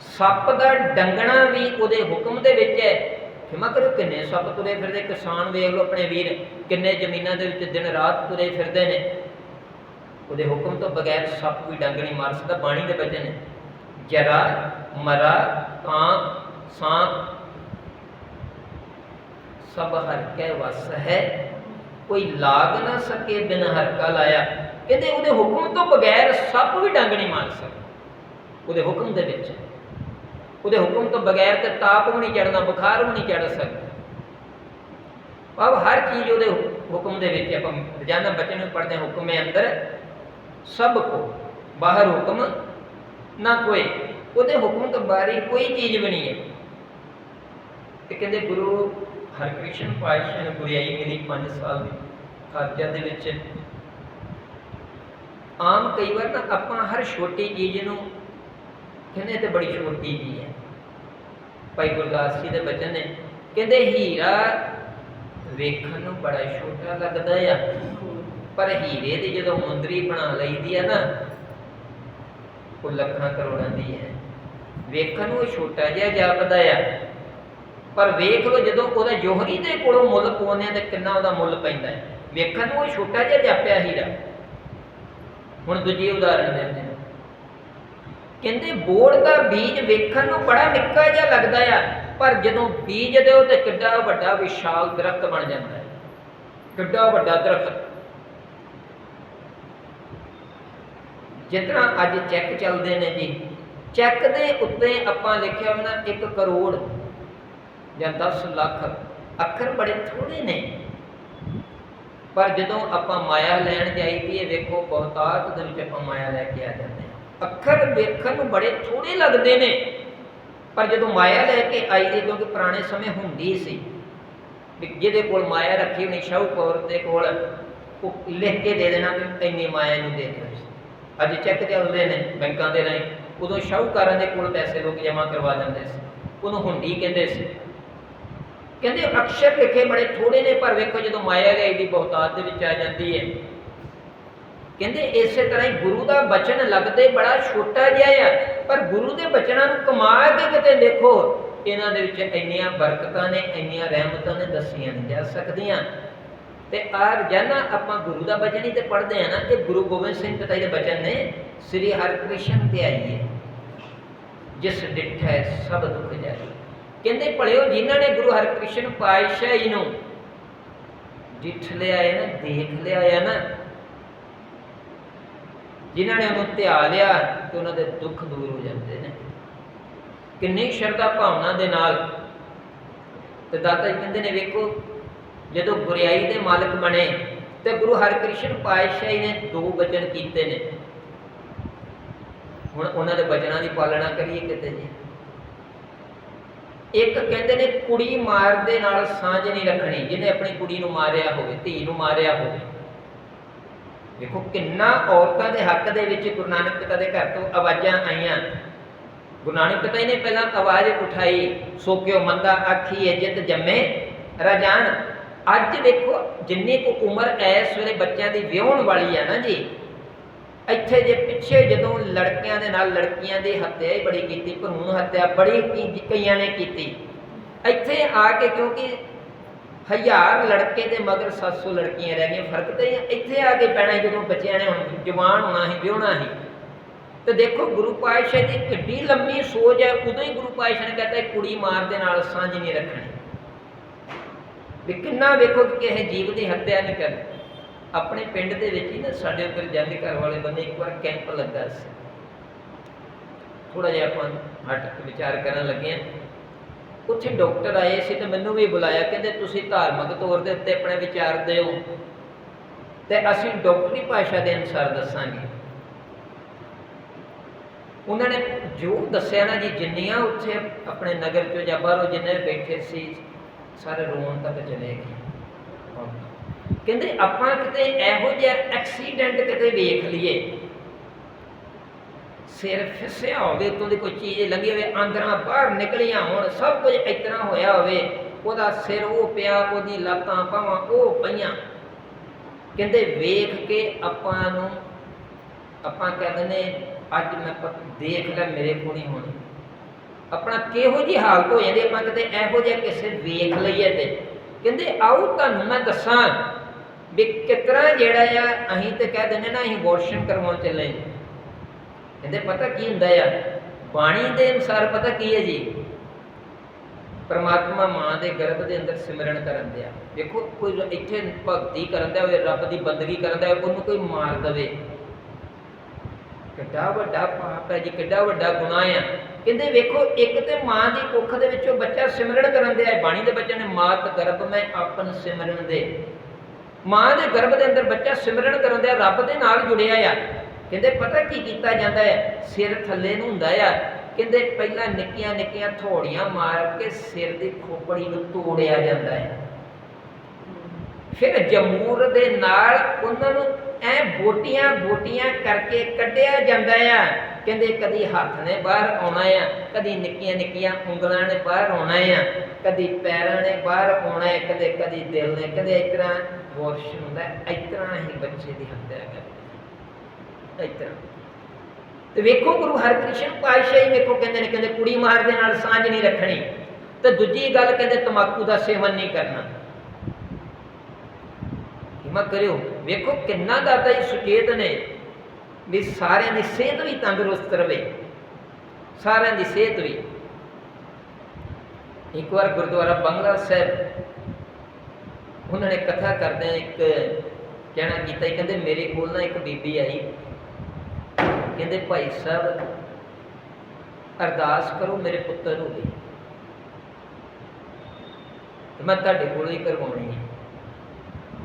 Speaker 1: ਸੱਪ ਦਾ ਡੰਗਣਾ ਵੀ ਉਹਦੇ ਹੁਕਮ ਦੇ ਵਿੱਚ ਹੈ। ਖਿਮਾ ਕਰੋ ਕਿੰਨੇ ਸੱਪ ਤੁਰੇ ਫਿਰਦੇ, ਕਿਸਾਨ ਵੇਖ ਲਓ ਆਪਣੇ ਵੀਰ, ਕਿੰਨੇ ਜ਼ਮੀਨਾਂ ਦੇ ਵਿੱਚ ਦਿਨ ਰਾਤ ਤੁਰੇ ਫਿਰਦੇ ਨੇ। ਉਹਦੇ ਹੁਕਮ ਤੋਂ ਬਗੈਰ ਸੱਪ ਵੀ ਡੰਗ ਨਹੀਂ ਮਾਰ ਸਕਦਾ, ਬਾਣੀ ਦੇ ਬਚਨ ਨੇ। ਜਰਾ, ਮਰਾ, ਕਾਂ, ਸਾਂ। ਸਭ ਹਰ ਕੈ ਵਸ ਹੈ। ਕੋਈ ਲਾਗ ਨਾ ਸਕੇ ਬਿਨ ਹਰਕਾ ਲਾਇਆ। ਕਹਿੰਦੇ ਉਹਦੇ ਹੁਕਮ ਤੋਂ ਬਗੈਰ ਸੱਪ ਵੀ ਡੰਗ ਨਹੀਂ ਮਾਰ ਸਕਦਾ। ਉਹਦੇ ਹੁਕਮ ਦੇ ਵਿੱਚ। ਉਹਦੇ ਹੁਕਮ ਤੋਂ ਬਗੈਰ ਤੇ ਤਾਪ ਵੀ ਨਹੀਂ ਚੜਨਾ ਬੁਖਾਰ ਵੀ ਨਹੀਂ ਚੜ ਸਕਦਾ। ਆਪ ਹਰ ਚੀਜ਼ ਉਹਦੇ ਹੁਕਮ ਦੇ ਵਿੱਚ ਹੈ। ਆਪਾਂ ਰੋਜ਼ਾਨਾ ਬੱਚੇ ਨੂੰ ਪੜ੍ਹਦੇ ਹੁਕਮ ਹੈ ਅੰਦਰ। ਸਭ ਕੋ, ਬਾਹਰ ਹੁਕਮ ਨਾ ਕੋਈ। ਉਹਦੇ ਹੁਕਮ ਤੋਂ ਬਾਹਰੀ ਕੋਈ ਚੀਜ਼ ਵੀ ਨਹੀਂ ਹੈ। ਤੇ ਕਹਿੰਦੇ ਗੁਰੂ ਹਰਕ੍ਰਿਸ਼ਨ ਪਾਤਸ਼ਾਹ ਨੂੰ ਗੁਰਿਆਈ ਮਿਲੀ 5 ਸਾਲ ਦੀ। ਖਾਲਜਾ ਦੇ ਵਿੱਚ ਆਮ ਕਈ ਵਾਰ ਨਾ ਆਪਾਂ ਹਰ ਛੋਟੀ ਚੀਜ਼ ਨੂੰ ਕਹਿੰਦੇ ਇਹ ਤੇ ਬੜੀ ਛੋਟੀ ਜੀ ਹੈ। ਭਾਈ ਗੁਰਦਾਸ ਜੀ ਦੇ ਬਚਨ ਨੇ, ਕਹਿੰਦੇ ਹੀਰਾ ਵੇਖਣ ਨੂੰ ਬੜਾ ਛੋਟਾ ਲੱਗਦਾ ਆ, ਪਰ ਹੀਰੇ ਦੀ ਜਦੋਂ ਮੁੰਦਰੀ ਬਣਾ ਲਈਦੀ ਆ ਨਾ, ਉਹ ਲੱਖਾਂ ਕਰੋੜਾਂ ਦੀ ਹੈ। ਵੇਖਣ ਨੂੰ ਛੋਟਾ ਜਿਹਾ ਜਾਪਦਾ ਆ, ਪਰ ਵੇਖ ਲਓ ਜਦੋਂ ਉਹਦਾ ਜੋਹਰੀ ਦੇ ਕੋਲੋਂ ਮੁੱਲ ਪਾਉਂਦੇ ਆ ਤੇ ਕਿੰਨਾ ਉਹਦਾ ਮੁੱਲ ਪੈਂਦਾ ਹੈ। ਵੇਖਣ ਨੂੰ ਉਹ ਛੋਟਾ ਜਿਹਾ ਜਾਪਿਆ ਹੀਰਾ। ਹੁਣ ਦੂਜੀ ਉਦਾਹਰਣ ਦਿੰਦੇ ਹਾਂ। ਕਹਿੰਦੇ ਬੋੜ ਦਾ ਬੀਜ ਵੇਖਣ ਨੂੰ ਬੜਾ ਨਿੱਕਾ ਜਿਹਾ ਲੱਗਦਾ ਆ, ਪਰ ਜਦੋਂ ਬੀਜ ਦਿਓ ਤੇ ਕਿੱਡਾ ਵੱਡਾ ਵਿਸ਼ਾਲ ਦਰਖਤ ਬਣ ਜਾਂਦਾ ਹੈ। ਕਿੱਡਾ ਵੱਡਾ ਦਰਖਤ। ਜਿਸ ਤਰ੍ਹਾਂ ਅੱਜ ਚੈੱਕ ਚੱਲਦੇ ਨੇ ਜੀ, ਚੈੱਕ ਦੇ ਉੱਤੇ ਆਪਾਂ ਲਿਖਿਆ ਹੋਣਾ ਨਾ 1 ਕਰੋੜ ਜਾਂ 10 ਲੱਖ ਅੱਖਰ ਬੜੇ ਥੋੜੇ ਨੇ। ਪਰ ਜਦੋਂ ਆਪਾਂ ਮਾਇਆ ਲੈਣ ਜਾਈਦੀ ਹੈ ਵੇਖੋ ਬਹੁਤਾਤ ਦੇ ਵਿੱਚ ਆਪਾਂ ਮਾਇਆ ਲੈ ਕੇ ਆ ਜਾਂਦੇ ਹਾਂ। ਅੱਖਰ ਵੇਖਣ ਨੂੰ ਬੜੇ ਥੋੜੇ ਲੱਗਦੇ ਨੇ, ਪਰ ਜਦੋਂ ਮਾਇਆ ਲੈ ਕੇ ਆਈਦੀ ਕਿਉਂਕਿ ਪੁਰਾਣੇ ਸਮੇਂ ਹੁੰਦੀ ਸੀ ਵੀ ਜਿਹਦੇ ਕੋਲ ਮਾਇਆ ਰੱਖੀ ਹੋਣੀ, ਸ਼ਾਹੂਕਾਰ ਦੇ ਕੋਲ, ਉਹ ਲਿਖ ਕੇ ਦੇ ਦੇਣਾ ਵੀ ਇੰਨੀ ਮਾਇਆ ਨੂੰ ਦੇ ਦਿਓ ਅੱਜ ਚੈੱਕ ਚੱਲਦੇ ਨੇ ਬੈਂਕਾਂ ਦੇ ਰਾਹੀਂ, ਉਦੋਂ ਸ਼ਾਹੂਕਾਰਾਂ ਦੇ ਕੋਲ ਪੈਸੇ ਲੋਕ ਜਮ੍ਹਾਂ ਕਰਵਾ ਦਿੰਦੇ ਸੀ। ਉਹਨੂੰ ਹੁੰਡੀ ਕਹਿੰਦੇ ਸੀ। ਕਹਿੰਦੇ ਅਕਸ਼ਰ ਲਿਖੇ ਬੜੇ ਥੋੜੇ ਨੇ, ਪਰ ਵੇਖੋ ਜਦੋਂ ਮਾਇਆ ਗਈ ਦੀ ਬਹੁਤਾਤ ਦੇ ਵਿੱਚ ਆ ਜਾਂਦੀ ਹੈ। ਕਹਿੰਦੇ ਇਸੇ ਤਰ੍ਹਾਂ ਹੀ ਗੁਰੂ ਦਾ ਬਚਨ ਲੱਗਦੇ ਬੜਾ ਛੋਟਾ ਜਿਹਾ ਆ, ਪਰ ਗੁਰੂ ਦੇ ਬਚਨਾਂ ਨੂੰ ਕਮਾ ਕੇ ਕਿਤੇ ਦੇਖੋ, ਇਹਨਾਂ ਦੇ ਵਿੱਚ ਇੰਨੀਆਂ ਬਰਕਤਾਂ ਨੇ, ਇੰਨੀਆਂ ਰਹਿਮਤਾਂ ਨੇ, ਦੱਸੀਆਂ ਨਹੀਂ ਜਾ ਸਕਦੀਆਂ। ਤੇ ਆ ਰੋਜ਼ਾਨਾ ਆਪਾਂ ਗੁਰੂ ਦਾ ਬਚਨ ਹੀ ਤੇ ਪੜ੍ਹਦੇ ਆ ਨਾ, ਕਿ ਗੁਰੂ ਗੋਬਿੰਦ ਸਿੰਘ ਪਿਤਾ ਜੀ ਦੇ ਬਚਨ ਨੇ, ਸ੍ਰੀ ਹਰਿਕ੍ਰਿਸ਼ਨ ਤੇ ਆਈਏ। ਜਿਸ ਡਿਠੈ ਸਭ ਦੁੱਖ ਜਾਈ ਕਹਿੰਦੇ ਭਲਿਓ ਜਿਨ੍ਹਾਂ ਨੇ ਗੁਰੂ ਹਰਿਕ੍ਰਿਸ਼ਨ ਪਾਤਸ਼ਾਹੀ ਨੂੰ ਡਿਠ ਲਿਆ ਹੈ ਨਾ, ਦੇਖ ਲਿਆ ਹੈ ਨਾ, ਜਿਨ੍ਹਾਂ ਨੇ ਉਹਨੂੰ ਧਿਆ ਲਿਆ ਤੇ ਉਹਨਾਂ ਦੇ ਦੁੱਖ ਦੂਰ ਹੋ ਜਾਂਦੇ ਨੇ। ਕਿੰਨੀ ਸ਼ਰਧਾ ਭਾਵਨਾ ਦੇ ਨਾਲ ਤੇ ਦਾਤਾ ਜੀ ਕਹਿੰਦੇ ਨੇ, ਵੇਖੋ, ਜਦੋਂ ਗੁਰਿਆਈ ਦੇ ਮਾਲਕ ਬਣੇ ਤੇ ਗੁਰੂ ਹਰਿਕ੍ਰਿਸ਼ਨ ਪਾਤਸ਼ਾਹੀ ਨੇ ਦੋ ਬਚਨ ਕੀਤੇ ਨੇ। ਹੁਣ ਉਹਨਾਂ ਦੇ ਬਚਨਾਂ ਦੀ ਪਾਲਣਾ ਕਰੀਏ ਕਿਤੇ ਜੀ। ਇੱਕ ਕਹਿੰਦੇ ਨੇ ਕੁੜੀ ਮਾਰ ਦੇ ਨਾਲ ਸਾਂਝ ਨਹੀਂ ਰੱਖਣੀ, ਜਿਹਨੇ ਆਪਣੀ ਕੁੜੀ ਨੂੰ ਮਾਰਿਆ ਹੋਵੇ, ਧੀ ਨੂੰ ਮਾਰਿਆ ਹੋਵੇ। ਦੇਖੋ ਕਿੰਨਾ ਔਰਤਾਂ ਦੇ ਹੱਕ ਦੇ ਵਿੱਚ ਗੁਰੂ ਨਾਨਕ ਪਿਤਾ ਦੇ ਘਰ ਤੋਂ ਆਵਾਜ਼ਾਂ ਆਈਆਂ। ਗੁਰੂ ਨਾਨਕ ਪਿਤਾ ਜੀ ਨੇ ਪਹਿਲਾਂ ਆਵਾਜ਼ ਉਠਾਈ ਸੋ ਕਿਉ ਮੰਦਾ ਆਖੀ ਜਿੱਤ ਜੰਮੇ ਰਾਜਾਨ। ਅੱਜ ਦੇਖੋ ਜਿੰਨੀ ਕੁ ਉਮਰ ਐਸ ਵੇਲੇ ਬੱਚਿਆਂ ਦੀ ਵਿਆਹਣ ਵਾਲੀ ਆ ਨਾ ਜੀ ਇੱਥੇ ਜੇ ਪਿੱਛੇ ਜਦੋਂ ਲੜਕਿਆਂ ਦੇ ਨਾਲ ਲੜਕੀਆਂ ਦੀ ਹੱਤਿਆ ਹੀ ਬੜੀ ਕੀਤੀ ਭਰੂਣ ਹੱਤਿਆ ਬੜੀ ਕਈਆਂ ਨੇ ਕੀਤੀ। ਇੱਥੇ ਆ ਕੇ ਕਿਉਂਕਿ ਹਜ਼ਾਰ ਲੜਕੇ ਦੇ ਮਗਰ 700 ਲੜਕੀਆਂ ਰਹਿ ਗਈਆਂ, ਫ਼ਰਕ ਤੇ ਇੱਥੇ ਆ ਕੇ ਪੈਣਾ ਜਦੋਂ ਬੱਚਿਆਂ ਨੇ ਹੁਣ ਜਵਾਨ ਹੋਣਾ ਹੀ, ਵਿਆਹਣਾ ਸੀ ਤੇ ਦੇਖੋ, ਗੁਰੂ ਪਾਤਸ਼ਾਹ ਦੀ ਕਿੱਡੀ ਲੰਮੀ ਸੋਚ ਹੈ, ਉਦੋਂ ਹੀ ਗੁਰੂ ਪਾਤਸ਼ਾਹ ਨੇ ਕਹਿੰਦਾ ਕੁੜੀ ਮਾਰ ਦੇ ਨਾਲ ਸਾਂਝ ਨਹੀਂ ਰੱਖਣੀ। ਵੀ ਕਿੰਨਾ ਵੇਖੋ ਕਿ ਕਿਸੇ ਜੀਵ ਦੀ ਹੱਤਿਆ ਨਹੀਂ ਕਰਨੀ। ਆਪਣੇ ਪਿੰਡ ਦੇ ਵਿੱਚ ਹੀ ਨਾ ਸਾਡੇ ਉੱਪਰ ਜੰਦ ਘਰ ਵਾਲੇ ਬੰਦੇ ਇੱਕ ਵਾਰ ਕੈਂਪ ਲੱਗਾ ਸੀ। ਥੋੜਾ ਜਿਹਾ ਆਪਾਂ ਹਟ ਕੇ ਵਿਚਾਰ ਕਰਨ ਲੱਗੇ ਆ ਉੱਥੇ ਡਾਕਟਰ ਆਏ ਸੀ ਤੇ ਮੈਨੂੰ ਵੀ ਬੁਲਾਇਆ, ਕਹਿੰਦੇ ਤੁਸੀਂ ਧਾਰਮਿਕ ਤੌਰ ਦੇ ਉੱਤੇ ਆਪਣੇ ਵਿਚਾਰ ਦਿਓ। ਤੇ ਅਸੀਂ ਡਾਕਟਰੀ ਭਾਸ਼ਾ ਦੇ ਅਨੁਸਾਰ ਦੱਸਾਂਗੇ। ਉਹਨਾਂ ਨੇ ਜੋ ਦੱਸਿਆ ਨਾ ਜੀ, ਜਿੰਨੀਆਂ ਉੱਥੇ ਆਪਣੇ ਨਗਰ ਚੋਂ ਜਾਂ ਬਾਹਰੋਂ ਜਿੰਨੇ ਬੈਠੇ ਸੀ, ਸਾਰੇ ਰੋਣ ਤੱਕ ਚਲੇ ਗਏ। ਕਹਿੰਦੇ ਆਪਾਂ ਕਿਤੇ ਇਹੋ ਜਿਹਾ ਐਕਸੀਡੈਂਟ ਕਿਤੇ ਵੇਖ ਲਈਏ। ਸਿਰ ਫਿਸਿਆ ਹੋਵੇ ਤੋਂ ਦੀ ਕੋਈ ਚੀਜ਼ ਲੱਗੀ ਹੋਵੇ ਆਂਦਰਾਂ ਬਾਹਰ ਨਿਕਲੀਆਂ ਹੋਣ, ਸਭ ਕੁਝ ਇਤਨਾ ਹੋਇਆ ਹੋਵੇ, ਉਹਦਾ ਸਿਰ ਉਹ ਪਿਆ, ਉਹਦੀ ਲੱਤਾਂ ਬਾਹਾਂ ਉਹ ਪਈਆਂ। ਕਹਿੰਦੇ ਵੇਖ ਕੇ ਆਪਾਂ ਨੂੰ, ਆਪਾਂ ਕਹਿੰਦੇ ਨੇ, ਅੱਜ ਮੈਂ ਦੇਖ ਲੈ ਮੇਰੇ ਕੋਲ ਨਹੀਂ ਹੋਣੀ। ਆਪਣਾ ਕਿਹੋ ਜੀ ਹਾਲਤ ਹੋ ਜਾਂਦੀ ਆਪਾਂ ਕਿਤੇ ਇਹੋ ਜਿਹਾ ਕਿਸੇ ਵੇਖ ਲਈਏ ਤੇ। ਕਹਿੰਦੇ ਆਓ ਤੁਹਾਨੂੰ ਮੈਂ ਦੱਸਾਂ ਵੀ ਕਿਤਨਾ ਜਿਹੜਾ ਆ, ਅਸੀਂ ਤੇ ਕਹਿ ਦਿੰਦੇ ਨਾ, ਅਸੀਂ ਅਬੋਰਸ਼ਨ ਕਰਵਾਉਣ ਚੱਲੇ ਕਹਿੰਦੇ, ਪਤਾ ਕੀ ਹੁੰਦਾ ਆ? ਬਾਣੀ ਦੇ ਅਨੁਸਾਰ ਪਤਾ ਕੀ ਹੈ ਜੀ? ਪਰਮਾਤਮਾ ਮਾਂ ਦੇ ਗਰਭ ਦੇ ਅੰਦਰ ਸਿਮਰਨ ਕਰਨ ਦਿਆ। ਦੇਖੋ ਕੋਈ ਇੱਥੇ ਭਗਤੀ ਕਰਨ ਦਾ ਹੋਵੇ, ਰੱਬ ਦੀ ਬੰਦਗੀ ਕਰਨ ਦਾ ਉਹਨੂੰ ਕੋਈ ਮਾਰ ਦਵੇ। ਕਿੱਡਾ ਵੱਡਾ ਪਾਪ ਹੈ ਜੀ, ਕਿੱਡਾ ਵੱਡਾ ਗੁਨਾਹ ਆ। ਕਹਿੰਦੇ, ਵੇਖੋ, ਇੱਕ ਤੇ ਮਾਂ ਦੀ ਕੁੱਖ ਦੇ ਵਿੱਚੋਂ ਬੱਚਾ ਸਿਮਰਨ ਕਰਨ ਦਿਆ ਬਾਣੀ ਦੇ ਬੱਚੇ ਨੇ, ਮਾਤ ਗਰਭ ਮੈਂ ਆਪਨ ਸਿਮਰਨ ਦੇ। ਮਾਂ ਦੇ ਗਰਭ ਦੇ ਅੰਦਰ ਬੱਚਾ ਸਿਮਰਨ ਕਰਨ ਦਿਆ ਰੱਬ ਦੇ ਨਾਲ ਜੁੜਿਆ ਆ। ਕਹਿੰਦੇ, ਪਤਾ ਕੀ ਕੀਤਾ ਜਾਂਦਾ ਹੈ? ਸਿਰ ਥੱਲੇ ਨੂੰ ਹੁੰਦਾ ਆ। ਕਹਿੰਦੇ, ਪਹਿਲਾਂ ਨਿੱਕੀਆਂ ਨਿੱਕੀਆਂ ਥੋੜੀਆਂ ਮਾਰ ਕੇ ਸਿਰ ਦੀ ਖੋਪੜੀ ਨੂੰ ਤੋੜਿਆ ਜਾਂਦਾ ਹੈ। ਫਿਰ ਜਮੂਰ ਦੇ ਨਾਲ ਉਹਨਾਂ ਨੂੰ ਐ ਬੋਟੀਆਂ ਬੋਟੀਆਂ ਕਰਕੇ ਕੱਢਿਆ ਜਾਂਦਾ ਆ। ਕਹਿੰਦੇ, ਕਦੀ ਹੱਥ ਨੇ ਬਾਹਰ ਆਉਣਾ ਆ, ਕਦੀ ਨਿੱਕੀਆਂ ਨਿੱਕੀਆਂ ਉਂਗਲਾਂ ਨੇ ਬਾਹਰ ਆਉਣਾ ਆ, ਕਦੀ ਪੈਰਾਂ ਨੇ ਬਾਹਰ ਆਉਣਾ ਹੈ ਕਦੇ, ਕਦੀ ਦਿਲ ਨੇ, ਕਦੇ ਇਸ ਤਰ੍ਹਾਂ ਹੁੰਦਾ ਹੈ, ਹੀ ਬੱਚੇ ਦੀ ਹੱਤਿਆ ਕਰਦੇ ਇਸ ਤੇ ਵੇਖੋ ਗੁਰੂ ਹਰਕ੍ਰਿਸ਼ਨ ਪਾਤਸ਼ਾਹੀ ਵੇਖੋ ਕਹਿੰਦੇ ਨੇ ਕਹਿੰਦੇ ਕੁੜੀ ਮਾਰ ਦੇ ਨਾਲ ਸਾਂਝ ਨਹੀਂ ਰੱਖਣੀ। ਤੇ ਦੂਜੀ ਗੱਲ ਕਹਿੰਦੇ ਤਮਾਕੂ ਦਾ ਸੇਵਨ ਨਹੀਂ ਕਰਨਾ। ਹਿਮਾ ਕਰਿਓ ਵੇਖੋ ਕਿੰਨਾ ਦਾਦਾ ਜੀ ਸੁਚੇਤ ਨੇ ਵੀ ਸਾਰਿਆਂ ਦੀ ਸਿਹਤ ਵੀ ਤੰਦਰੁਸਤ ਰਵੇ। ਸਾਰਿਆਂ ਦੀ ਸਿਹਤ ਵੀ। ਇੱਕ ਵਾਰ ਗੁਰਦੁਆਰਾ ਬੰਗਲਾ ਸਾਹਿਬ ਉਹਨਾਂ ਨੇ ਕਥਾ ਕਰਦਿਆਂ ਇੱਕ ਕਹਿਣਾ ਕੀਤਾ ਕਹਿੰਦੇ ਮੇਰੇ ਕੋਲ ਨਾ ਇੱਕ ਬੀਬੀ ਆਈ। ਕਹਿੰਦੇ ਭਾਈ ਸਾਹਿਬ, ਅਰਦਾਸ ਕਰੋ ਮੇਰੇ ਪੁੱਤਰ ਨੂੰ ਲਈ ਤੇ ਮੈਂ ਤੁਹਾਡੇ ਕੋਲੋਂ ਹੀ ਕਰਵਾਉਣੀ ਹੈ।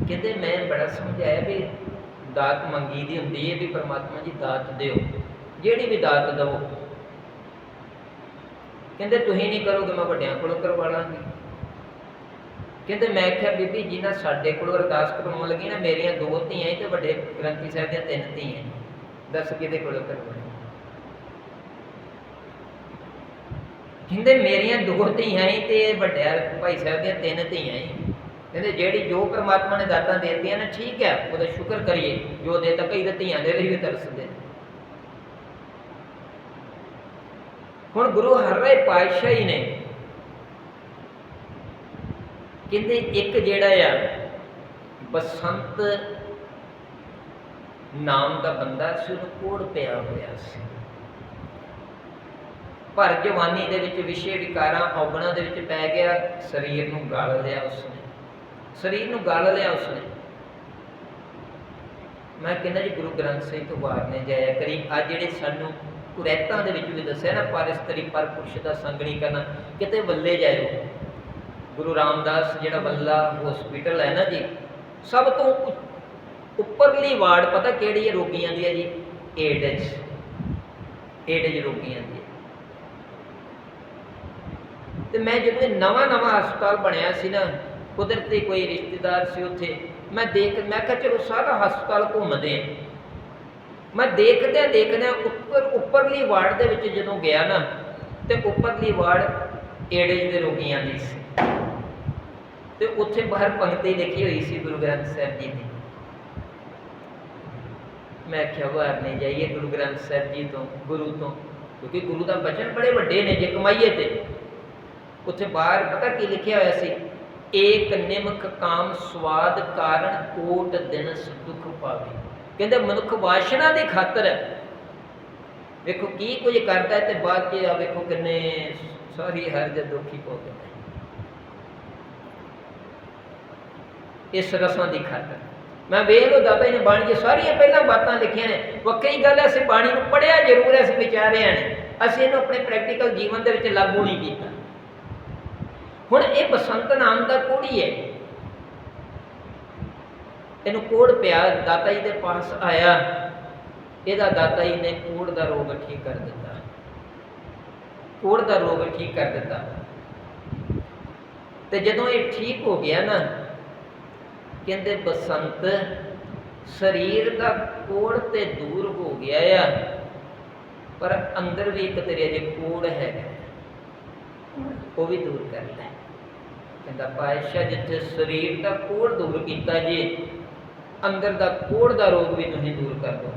Speaker 1: ਕਹਿੰਦੇ ਮੈਂ ਬੜਾ ਸਮਝਾਇਆ ਵੀ ਦਾਤ ਮੰਗੀ ਦੀ ਹੁੰਦੀ ਹੈ ਵੀ ਪ੍ਰਮਾਤਮਾ ਜੀ ਦਾਤ ਦਿਓ, ਜਿਹੜੀ ਵੀ ਦਾਤ ਦਵੋ। ਕਹਿੰਦੇ ਤੁਸੀਂ ਨਹੀਂ ਕਰੋਗੇ, ਮੈਂ ਵੱਡਿਆਂ ਕੋਲੋਂ ਕਰਵਾ ਲਾਂਗੀ। ਕਹਿੰਦੇ ਮੈਂ ਆਖਿਆ ਬੀਬੀ ਜਿਨ੍ਹਾਂ ਸਾਡੇ ਕੋਲ ਅਰਦਾਸ ਕਰਵਾਉਣ ਲੱਗੀ ਨਾ, ਮੇਰੀਆਂ ਦੋ ਧੀਆਂ ਤੇ ਵੱਡੇ ਗ੍ਰੰਥੀ ਸਾਹਿਬ ਦੀਆਂ ਤਿੰਨ ਧੀਆਂ ਦੱਸ ਕਿਹਦੇ ਕੋਲੋਂ ਕਰਵਾਉਣੀ? ਕਹਿੰਦੇ ਮੇਰੀਆਂ ਦੋ ਧੀਆਂ ਤੇ ਵੱਡਿਆ ਭਾਈ ਸਾਹਿਬ ਦੀਆਂ ਤਿੰਨ ਧੀਆਂ ਕਹਿੰਦੇ ਜਿਹੜੀ ਜੋ ਪ੍ਰਮਾਤਮਾ ਨੇ ਦਾਤਾਂ ਦਿੱਤੀਆਂ ਨਾ, ਠੀਕ ਹੈ, ਉਹਦਾ ਸ਼ੁਕਰ ਕਰੀਏ, ਜੋ ਦੇ ਤਾਂ ਕਈ ਧੀਆਂ ਦੇ ਲਈ ਵੀ ਤਰਸਦੇ ਹੁਣ ਗੁਰੂ ਹਰ ਹਰਿ ਪਾਤਸ਼ਾਹੀ ਨੇ ਕਹਿੰਦੇ ਇੱਕ ਜਿਹੜਾ ਆ, ਬਸੰਤ ਨਾਮ ਦਾ ਬੰਦਾ ਸੀ, ਉਹਨੂੰ ਕੋੜ ਪਿਆ ਹੋਇਆ ਸੀ। ਪਰ ਜਵਾਨੀ ਦੇ ਵਿੱਚ ਵਿਸ਼ੇ ਵਿਕਾਰਾਂ, ਔਗਣਾਂ ਦੇ ਵਿੱਚ ਪੈ ਗਿਆ, ਸਰੀਰ ਨੂੰ ਗਾਲ ਲਿਆ ਉਸਨੇ। ਸਰੀਰ ਨੂੰ ਗਾਲ ਲਿਆ ਉਸਨੇ। ਮੈਂ ਕਹਿੰਦਾ ਜੀ, ਗੁਰੂ ਗ੍ਰੰਥ ਸਾਹਿਬ ਤੋਂ ਬਾਹਰ ਨੇ ਜਾਇਆ ਕਰੀ। ਆ ਜਿਹੜੇ ਸਾਨੂੰ ਕੁਰੈਤਾਂ ਦੇ ਵਿੱਚ ਵੀ ਦੱਸਿਆ ਨਾ ਪਰ ਇਸਤਰੀ ਪਰ ਪੁਰਸ਼ ਦਾ ਸੰਗ ਕਰਨਾ, ਕਿਤੇ ਵੱਲੇ ਜਾਇਓ। ਗੁਰੂ ਰਾਮਦਾਸ ਜਿਹੜਾ ਵੱਲਾ ਹਸਪੀਟਲ ਹੈ ਨਾ ਜੀ, ਸਭ ਤੋਂ ਉੱਪਰਲੀ ਵਾਰਡ ਪਤਾ ਕਿਹੜੀ ਹੈ ਰੋਗੀਆਂ ਦੀ ਹੈ ਜੀ? ਏਡਜ਼ ਏਡਜ਼ ਰੋਗੀਆਂ ਦੀ ਤੇ ਮੈਂ ਜਦੋਂ ਇਹ ਨਵਾਂ ਨਵਾਂ ਹਸਪਤਾਲ ਬਣਿਆ ਸੀ ਨਾ, ਕੁਦਰਤੀ ਕੋਈ ਰਿਸ਼ਤੇਦਾਰ ਸੀ ਉੱਥੇ, ਮੈਂ ਦੇਖ, ਮੈਂ ਕਿਹਾ ਚਲੋ ਸਾਰਾ ਹਸਪਤਾਲ ਘੁੰਮਦੇ ਆ ਮੈਂ ਦੇਖਦਿਆਂ ਦੇਖਦਿਆਂ ਉੱਪਰ, ਉੱਪਰਲੀ ਵਾਰਡ ਦੇ ਵਿੱਚ ਜਦੋਂ ਗਿਆ ਨਾ, ਤੇ ਉੱਪਰਲੀ ਵਾਰਡ ਏਡਜ਼ ਦੇ ਰੋਗੀਆਂ ਦੀ ਸੀ। ਤੇ ਉੱਥੇ ਬਾਹਰ ਪੰਕਤੀ ਲਿਖੀ ਹੋਈ ਸੀ ਗੁਰੂ ਗ੍ਰੰਥ ਸਾਹਿਬ ਜੀ ਦੀ। ਮੈਂ ਕਿਹਾ, ਬਾਹਰ ਨਹੀਂ ਜਾਈਏ ਗੁਰੂ ਗ੍ਰੰਥ ਸਾਹਿਬ ਜੀ ਤੋਂ, ਗੁਰੂ ਤੋਂ, ਕਿਉਂਕਿ ਗੁਰੂ ਦਾ ਬਚਨ ਬੜੇ ਵੱਡੇ ਨੇ ਜੇ ਕਮਾਈਏ ਤੇ। ਉੱਥੇ ਬਾਹਰ ਪਤਾ ਕੀ ਲਿਖਿਆ ਹੋਇਆ ਸੀ? ਏਕ ਨਿਮਕ ਕਾਮ ਸਵਾਦ ਕਾਰਨ ਕੋਟ ਦਿਨ ਦੁਖ ਪਾਵੇ। ਕਹਿੰਦੇ, ਮਨੁੱਖ ਵਾਸ਼ਨਾ ਦੀ ਖਾਤਰ ਵੇਖੋ ਕੀ ਕੁਝ ਕਰਦਾ ਤੇ ਬਾਅਦ ਚ ਆ ਵੇਖੋ ਕਿੰਨੇ ਸਾਰੀ ਹਰ ਜਦ ਦੁਖੀ ਭੋਗਦਾ ਇਸ ਰਸਾਂ ਦੀ ਖਾਤਰ। ਮੈਂ ਵੇਖ ਲੋ ਦਾਦਾ ਜੀ ਨੇ ਬਾਣੀ 'ਚ ਸਾਰੀਆਂ ਪਹਿਲਾਂ ਬਾਤਾਂ ਲਿਖੀਆਂ ਨੇ। ਵੱਖਰੀ ਗੱਲ ਹੈ, ਅਸੀਂ ਬਾਣੀ ਨੂੰ ਪੜਿਆ ਜ਼ਰੂਰ ਹੈ, ਅਸੀਂ ਵਿਚਾਰਿਆ ਨੇ। ਅਸੀਂ ਇਹਨੂੰ ਆਪਣੇ ਪ੍ਰੈਕਟੀਕਲ ਜੀਵਨ ਦੇ ਵਿੱਚ ਲਾਗੂ ਨਹੀਂ ਕੀਤਾ। ਹੁਣ ਇਹ ਬਸੰਤ ਨਾਮ ਦਾ ਕੋੜੀ ਹੈ। ਇਹਨੂੰ ਕੋੜ ਪਿਆ ਦਾਤਾ ਜੀ ਦੇ ਪਾਸ ਆਇਆ। ਇਹਦਾ ਦਾਤਾ ਜੀ ਨੇ ਕੋੜ ਦਾ ਰੋਗ ਠੀਕ ਕਰ ਦਿੱਤਾ। ਕੋੜ ਦਾ ਰੋਗ ਠੀਕ ਕਰ ਦਿੱਤਾ। ਤੇ ਜਦੋਂ ਇਹ ਠੀਕ ਹੋ ਗਿਆ ਨਾ ਕਹਿੰਦੇ ਬਸੰਤ ਸਰੀਰ ਦਾ ਕੋੜ ਤੇ ਦੂਰ ਹੋ ਗਿਆ ਆ, ਪਰ ਅੰਦਰ ਵੀ ਇੱਕ ਤੇਰੇ ਅਜੇ ਕੋੜ ਹੈ ਉਹ ਵੀ ਦੂਰ ਕਰ ਲੈ। ਕਹਿੰਦਾ, ਪਾਤਸ਼ਾਹ, ਜਿੱਥੇ ਸਰੀਰ ਦਾ ਕੋੜ ਦੂਰ ਕੀਤਾ ਜੀ, ਅੰਦਰ ਦਾ ਕੋੜ ਦਾ ਰੋਗ ਵੀ ਤੁਸੀਂ ਦੂਰ ਕਰ ਦਿਓ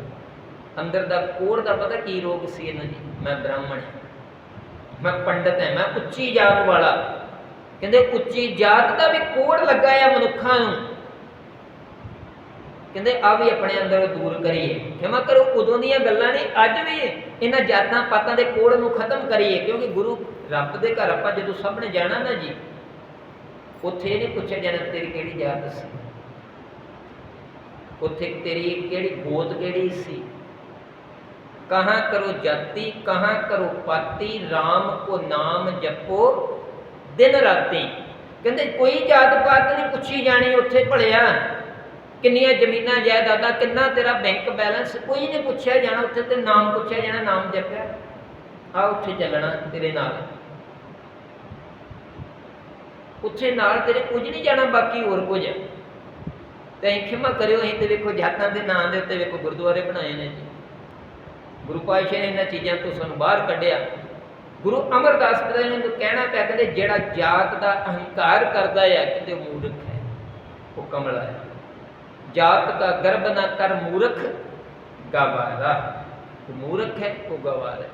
Speaker 1: ਅੰਦਰ ਦਾ ਕੋੜ ਦਾ ਪਤਾ ਕੀ ਰੋਗ ਸੀ ਇਹਨਾਂ ਜੀ ਮੈਂ ਬ੍ਰਾਹਮਣ ਹਾਂ। ਮੈਂ ਪੰਡਤ ਹਾਂ, ਮੈਂ ਉੱਚੀ ਜਾਤ ਵਾਲਾ। ਕਹਿੰਦੇ, ਉੱਚੀ ਜਾਤ ਦਾ ਵੀ ਕੋੜ ਲੱਗਾ ਆ ਮਨੁੱਖਾਂ ਨੂੰ। ਕਹਿੰਦੇ, ਆ ਵੀ ਆਪਣੇ ਅੰਦਰ ਦੂਰ ਕਰੀਏ। ਖਿਮਾ ਕਰੋ, ਉਦੋਂ ਦੀਆਂ ਗੱਲਾਂ ਨਹੀਂ ਅੱਜ ਵੀ ਇਹਨਾਂ ਜਾਤਾਂ ਪਾਤਾਂ ਦੇ ਕੋੜ ਨੂੰ ਖਤਮ ਕਰੀਏ, ਕਿਉਂਕਿ ਗੁਰੂ ਰੱਬ ਦੇ ਘਰ ਆਪਾਂ ਜਦੋਂ ਸਭ ਜਾਣਾ ਨਾ ਜੀ, ਉੱਥੇ ਇਹ ਪੁੱਛਿਆ ਜਾਣਾ ਤੇਰੀ ਕਿਹੜੀ ਜਾਤ ਸੀ? ਉੱਥੇ ਤੇਰੀ ਕਿਹੜੀ ਗੋਤ ਕਿਹੜੀ ਸੀ? ਕਹਾ ਕਰੋ ਜਾਤੀ, ਕਹਾ ਕਰੋ ਪਾਤੀ RAM ਕੋ ਨਾਮ ਜਪੋ ਦਿਨ ਰਾਤੀ। ਕਹਿੰਦੇ, ਕੋਈ ਜਾਤ ਪਾਤ ਨਹੀਂ ਪੁੱਛੀ ਜਾਣੀ ਉੱਥੇ ਭਲਿਆ। ਕਿੰਨੀਆਂ ਜ਼ਮੀਨਾਂ ਜਾਇਦਾਦਾਂ, ਕਿੰਨਾ ਤੇਰਾ ਬੈਂਕ ਬੈਲੈਂਸ ਕੋਈ ਨਹੀਂ ਪੁੱਛਿਆ ਜਾਣਾ, ਉੱਥੇ ਤੇ ਨਾਮ ਪੁੱਛਿਆ ਜਾਣਾ, ਨਾਮ ਜਪਿਆ। ਆ ਉੱਥੇ ਚੱਲਣਾ ਤੇਰੇ ਨਾਲ। ਉੱਥੇ ਨਾਲ ਤੇਰੇ ਕੁਝ ਨਹੀਂ ਜਾਣਾ, ਬਾਕੀ ਹੋਰ ਕੁਝ। ਹੈ ਤੇ ਖਿਮਾ ਕਰਿਓ, ਅਸੀਂ ਤੇ ਵੇਖੋ ਜਾਤਾਂ ਦੇ ਨਾਂ ਦੇ ਉੱਤੇ ਵੇਖੋ ਗੁਰਦੁਆਰੇ ਬਣਾਏ ਨੇ ਜੀ। ਗੁਰੂ ਪਾਤਸ਼ਾਹ ਨੇ ਇਹਨਾਂ ਚੀਜ਼ਾਂ ਤੋਂ ਸਾਨੂੰ ਬਾਹਰ ਕੱਢਿਆ। ਗੁਰੂ ਅਮਰਦਾਸ ਪਿਤਾ ਨੇ ਨੂੰ ਕਹਿਣਾ ਪਿਆ, ਕਹਿੰਦੇ ਜਿਹੜਾ ਜਾਤ ਦਾ ਅਹੰਕਾਰ ਕਰਦਾ ਹੈ ਕਹਿੰਦੇ ਮੂਰਖ ਹੈ, ਉਹ ਕਮਲਾ ਹੈ। ਜਾਤ ਦਾ ਗਰਭ ਨਾ ਕਰ ਮੂਰਖ ਗਵਾਰਾ ਉਹ ਮੂਰਖ ਹੈ ਉਹ ਗਵਾਰ ਹੈ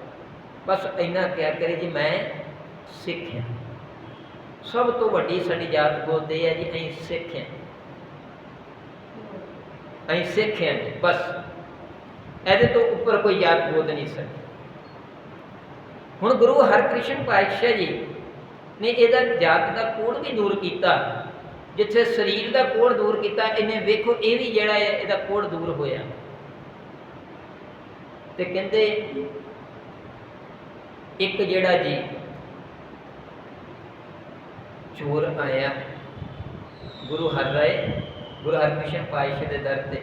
Speaker 1: ਬਸ ਇੰਨਾ ਕਿਹਾ ਕਰੇ ਜੀ ਮੈਂ ਸਿੱਖ ਹਾਂ ਸਭ ਤੋਂ ਵੱਡੀ ਸਾਡੀ ਜਾਤ ਬੋਲਦੇ ਆ ਜੀ ਅਸੀਂ ਸਿੱਖ ਹਾਂ ਅਸੀਂ ਸਿੱਖ ਹਾਂ ਜੀ ਬਸ ਇਹਦੇ ਤੋਂ ਉੱਪਰ ਕੋਈ ਜਾਤ ਬੋਲ ਨਹੀਂ ਸਕਦੀ ਹੁਣ ਗੁਰੂ ਹਰਕ੍ਰਿਸ਼ਨ ਪਾਤਸ਼ਾਹ ਜੀ ਨੇ ਇਹਦਾ ਜਾਤ ਦਾ ਕੋੜ ਵੀ ਦੂਰ ਕੀਤਾ ਜਿੱਥੇ ਸਰੀਰ ਦਾ ਕੋੜ ਦੂਰ ਕੀਤਾ, ਇਹਨੇ ਵੇਖੋ ਇਹ ਵੀ ਜਿਹੜਾ ਹੈ, ਇਹਦਾ ਕੋੜ ਦੂਰ ਹੋਇਆ। ਤੇ ਕਹਿੰਦੇ, ਇੱਕ ਜਿਹੜਾ ਜੀ ਚੋਰ ਆਇਆ, ਗੁਰੂ ਹਰ ਰਾਏ ਗੁਰੂ ਹਰਕ੍ਰਿਸ਼ਨ ਪਾਤਸ਼ਾਹ ਦੇ ਦਰ ਤੇ।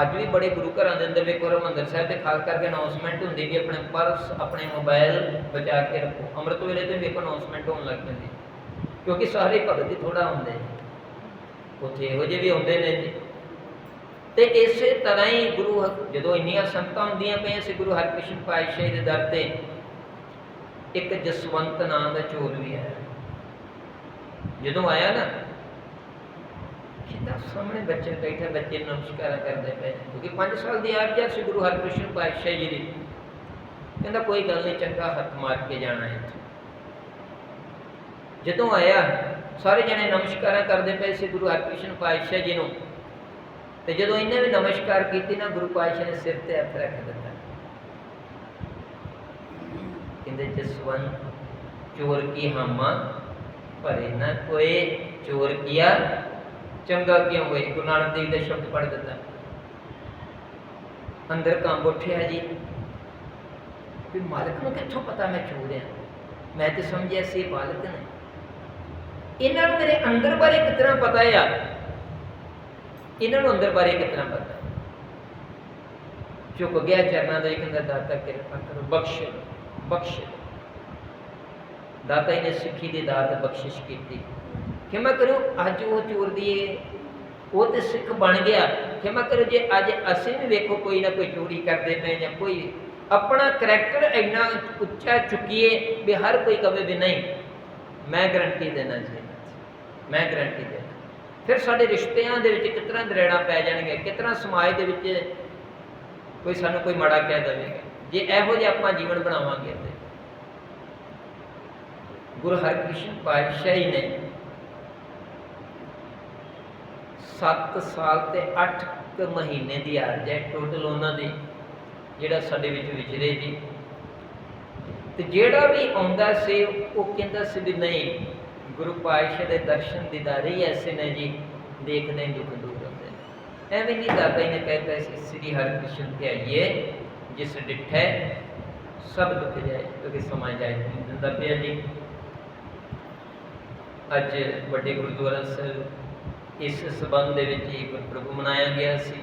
Speaker 1: ਅੱਜ ਵੀ ਬੜੇ ਗੁਰੂ ਘਰਾਂ ਦੇ ਅੰਦਰ ਵੇਖੋ, ਹਰਿਮੰਦਰ ਸਾਹਿਬ ਤੇ ਖਾਸ ਕਰਕੇ ਅਨਾਉਂਸਮੈਂਟ ਹੁੰਦੀ ਵੀ ਆਪਣੇ ਪਰਸ ਆਪਣੇ ਮੋਬਾਈਲ ਬਚਾ ਕੇ ਰੱਖੋ। ਅੰਮ੍ਰਿਤ ਵੇਲੇ ਤੇ ਵੇਖੋ ਅਨਾਉਂਸਮੈਂਟ ਹੋਣ ਲੱਗ ਪੈਂਦੀ। ਕਿਉਂਕਿ ਸਾਰੇ ਭਗਤ ਹੀ ਥੋੜਾ ਹੁੰਦੇ। ਉੱਥੇ ਇਹੋ ਜਿਹੇ ਵੀ ਆਉਂਦੇ ਨੇ ਜੀ। ਤੇ ਇਸੇ ਤਰ੍ਹਾਂ ਹੀ ਗੁਰੂ ਜਦੋਂ ਇੰਨੀਆਂ ਸੰਗਤਾਂ ਹੁੰਦੀਆਂ ਪਈਆਂ ਸੀ, ਗੁਰੂ ਹਰਕ੍ਰਿਸ਼ਨ ਪਾਤਸ਼ਾਹ ਦੇ ਦਰ ਤੇ, ਇੱਕ ਜਸਵੰਤ ਨਾਂ ਦਾ ਚੋਰ ਵੀ ਆਇਆ। ਜਦੋਂ ਆਇਆ ਨਾ ਕਿਤਾ ਸਾਹਮਣੇ ਬੱਚੇ ਬੈਠੇ, ਬੱਚੇ ਨੂੰ ਨਮਸਕਾਰ ਕਰਦੇ ਪਏ ਕਿਉਂਕਿ 5 ਸਾਲ ਦੀ ਆਰਜਾ ਸੀ ਗੁਰੂ ਹਰਕ੍ਰਿਸ਼ਨ ਪਾਤਸ਼ਾਹ ਜੀ ਦੀ। ਕਹਿੰਦਾ ਕੋਈ ਗੱਲ ਨਹੀਂ, ਚੰਗਾ ਹੱਥ ਮਾਰ ਕੇ ਜਾਣਾ ਹੈ ਜਦੋਂ ਆਇਆ ਸਾਰੇ ਜਣੇ ਨਮਸਕਾਰਾਂ ਕਰਦੇ ਪਏ ਸੀ ਗੁਰੂ ਹਰਕ੍ਰਿਸ਼ਨ ਪਾਤਸ਼ਾਹ ਜੀ ਨੂੰ। ਤੇ ਜਦੋਂ ਇਹਨੇ ਵੀ ਨਮਸਕਾਰ ਕੀਤੀ ਨਾ, ਗੁਰੂ ਪਾਤਸ਼ਾਹ ਨੇ ਸਿਰ ਤੇ ਹੱਥ ਰੱਖ ਦਿੱਤਾ। ਕਹਿੰਦੇ, ਜਸਵੰਤ, ਚੋਰ ਕੀ ਹਾਮਾ ਭਰੇ ਨਾ ਕੋਏ ਚੋਰ ਕੀਆ? ਚੰਗਾ ਕਿਉਂ ਹੋਏ? ਗੁਰੂ ਨਾਨਕ ਦੇਵ ਦਾ ਸ਼ਬਦ ਪੜ੍ਹ ਦਿੱਤਾ। ਅੰਦਰ ਕੰਬ ਉੱਠਿਆ ਜੀ। ਵੀ ਮਾਲਕ ਨੂੰ ਕਿੱਥੋਂ ਪਤਾ ਮੈਂ ਚੋਰ ਆ? ਮੈਂ ਤੇ ਸਮਝਿਆ ਸੀ ਮਾਲਕ ਨੇ। ਇਹਨਾਂ ਨੂੰ ਮੇਰੇ ਅੰਦਰ ਬਾਰੇ ਕਿਤਨਾ ਪਤਾ ਆ? ਇਹਨਾਂ ਨੂੰ ਅੰਦਰ ਬਾਰੇ ਕਿਤਨਾ ਪਤਾ ਝੁਕ ਗਿਆ ਚਰਨਾਂ ਦੇ ਕਹਿੰਦਾ ਦਾਤਾ ਕਿਰਪਾ ਕਰੋ, ਬਖਸ਼ ਬਖਸ਼। ਦਾਤਾ ਜੀ ਨੇ ਸਿੱਖੀ ਦੀ ਦਾਤ ਬਖਸ਼ਿਸ਼ ਕੀਤੀ। ਖਿਮਾ ਕਰੋ, ਅੱਜ ਉਹ ਚੋਰ ਦੀ ਉਹ ਤੇ ਸਿੱਖ ਬਣ ਗਿਆ। ਖਿਮਾ ਕਰੋ, ਜੇ ਅੱਜ ਅਸੀਂ ਵੀ ਵੇਖੋ ਕੋਈ ਨਾ ਕੋਈ ਚੋਰੀ ਕਰਦੇ ਪਏ ਜਾਂ ਕੋਈ ਆਪਣਾ ਕਰੈਕਟਰ ਇੰਨਾ ਉੱਚਾ ਚੁੱਕੀਏ ਵੀ ਹਰ ਕੋਈ ਕਵੇ ਵੀ ਨਹੀਂ, ਮੈਂ ਗਰੰਟੀ ਦੇਣਾ ਜੀ। ਮੈਂ ਗਰੰਟੀ ਦੇ ਫਿਰ ਸਾਡੇ ਰਿਸ਼ਤਿਆਂ ਦੇ ਵਿੱਚ ਕਿਤਨਾ ਦਰੇੜਾ ਪੈ ਜਾਣਗੇ ਕਿਤਨਾ ਸਮਾਜ ਦੇ ਵਿੱਚ ਕੋਈ ਸਾਨੂੰ ਕੋਈ ਮਾੜਾ ਕਹਿ ਦੇਵੇਗਾ? ਜੇ ਇਹੋ ਜਿਹਾ ਆਪਾਂ ਜੀਵਨ ਬਣਾਵਾਂਗੇ ਤੇ। ਗੁਰੂ ਹਰਕ੍ਰਿਸ਼ਨ ਪਾਤਸ਼ਾਹੀ ਨੇ 7 ਸਾਲ ਤੇ 8 ਕੁ ਮਹੀਨੇ ਦੀ ਅਰਜ ਹੈ ਟੋਟਲ ਉਹਨਾਂ ਦੀ, ਜਿਹੜਾ ਸਾਡੇ ਵਿੱਚ ਵਿਚਰੇ ਜੀ। ਤੇ ਜਿਹੜਾ ਵੀ ਆਉਂਦਾ ਸੀ, ਉਹ ਕਹਿੰਦਾ ਸੀ ਵੀ ਨਹੀਂ ਗੁਰੂ ਪਾਤਸ਼ਾਹ ਦੇ ਦਰਸ਼ਨ ਦੀਦਾਰੇ ਹੀ ਐਸੇ ਨੇ ਜੀ, ਦੇਖਦੇ ਹੀ ਦੁੱਖ ਦੂਰ ਹੁੰਦੇ ਨੇ। ਐਵੇਂ ਨਹੀਂ ਦਾਦਾ ਜੀ ਨੇ ਕਹਿਤਾ ਸ੍ਰੀ ਹਰਿਕ੍ਰਿਸ਼ਨ ਤੇ ਆਈਏ ਜਿਸ ਡਿਠੈ, ਸਭ ਦੁੱਖ ਜਾਏ, ਕਿਉਂਕਿ ਸਮਾਂ ਜਾਏ ਦਿੰਦਾ ਪਿਆ ਜੀ। ਅੱਜ ਵੱਡੇ ਗੁਰਦੁਆਰਾ ਸਾਹਿਬ, ਇਸ ਸਬੰਧ ਦੇ ਵਿੱਚ ਹੀ ਗੁਰਪੁਰਬ ਮਨਾਇਆ ਗਿਆ ਸੀ।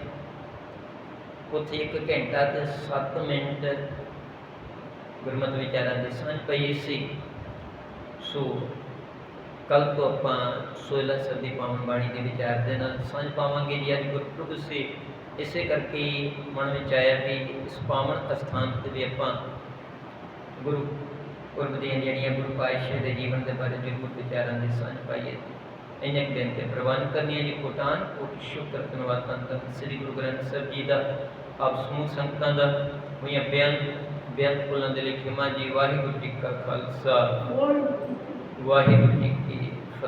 Speaker 1: ਉੱਥੇ ਇੱਕ ਘੰਟਾ ਤੇ 7 ਮਿੰਟ ਗੁਰਮਤਿ ਵਿਚਾਰਾਂ ਦੀ ਸਾਂਝ ਪਈ ਸੀ। ਸੋ ਕੱਲ ਤੋਂ ਆਪਾਂ 16 ਸਦੀ ਪਾਵਨ ਬਾਣੀ ਦੇ ਵਿਚਾਰ ਦੇ ਨਾਲ ਸਾਂਝ ਪਾਵਾਂਗੇ ਜੀ। ਅੱਜ ਗੁਰਪੁਰਬ ਸੀ ਇਸੇ ਕਰਕੇ ਮਨ ਵਿੱਚ ਆਇਆ ਵੀ ਇਸ ਪਾਵਨ ਅਸਥਾਨ ਤੇ ਵੀ ਆਪਾਂ ਗੁਰੂ ਪੁਰਬ ਦੀਆਂ ਜਿਹੜੀਆਂ ਗੁਰੂ ਪਾਤਸ਼ਾਹ ਦੇ ਜੀਵਨ ਦੇ ਬਾਰੇ ਜ਼ਰੂਰ ਵਿਚਾਰਾਂ ਦੀ ਸਾਂਝ ਪਾਈਏ ਇੰਨੇ ਕੁ ਦਿਨ ਤੇ ਪ੍ਰਵਾਨ ਕਰਨੀ ਹੈ ਜੀ। ਕੋਟਾਨ ਕੋਟ ਸ਼ੁਕਰ ਧੰਨਵਾਦ ਤਨ ਸ੍ਰੀ ਗੁਰੂ ਗ੍ਰੰਥ ਸਾਹਿਬ ਜੀ ਦਾ ਆਪ ਸਮੂਹ ਸੰਗਤਾਂ ਦਾ ਹੋਈਆਂ ਬਿਆਨ ਬਿਆਨ ਭੁੱਲਾਂ ਦੇ ਲਈ ਖਿਮਾ ਜੀ। ਵਾਹਿਗੁਰੂ ਜੀ ਕਾ ਖਾਲਸਾ। ਵਾਹਿਗੁਰੂ ਜੀ ਕੀ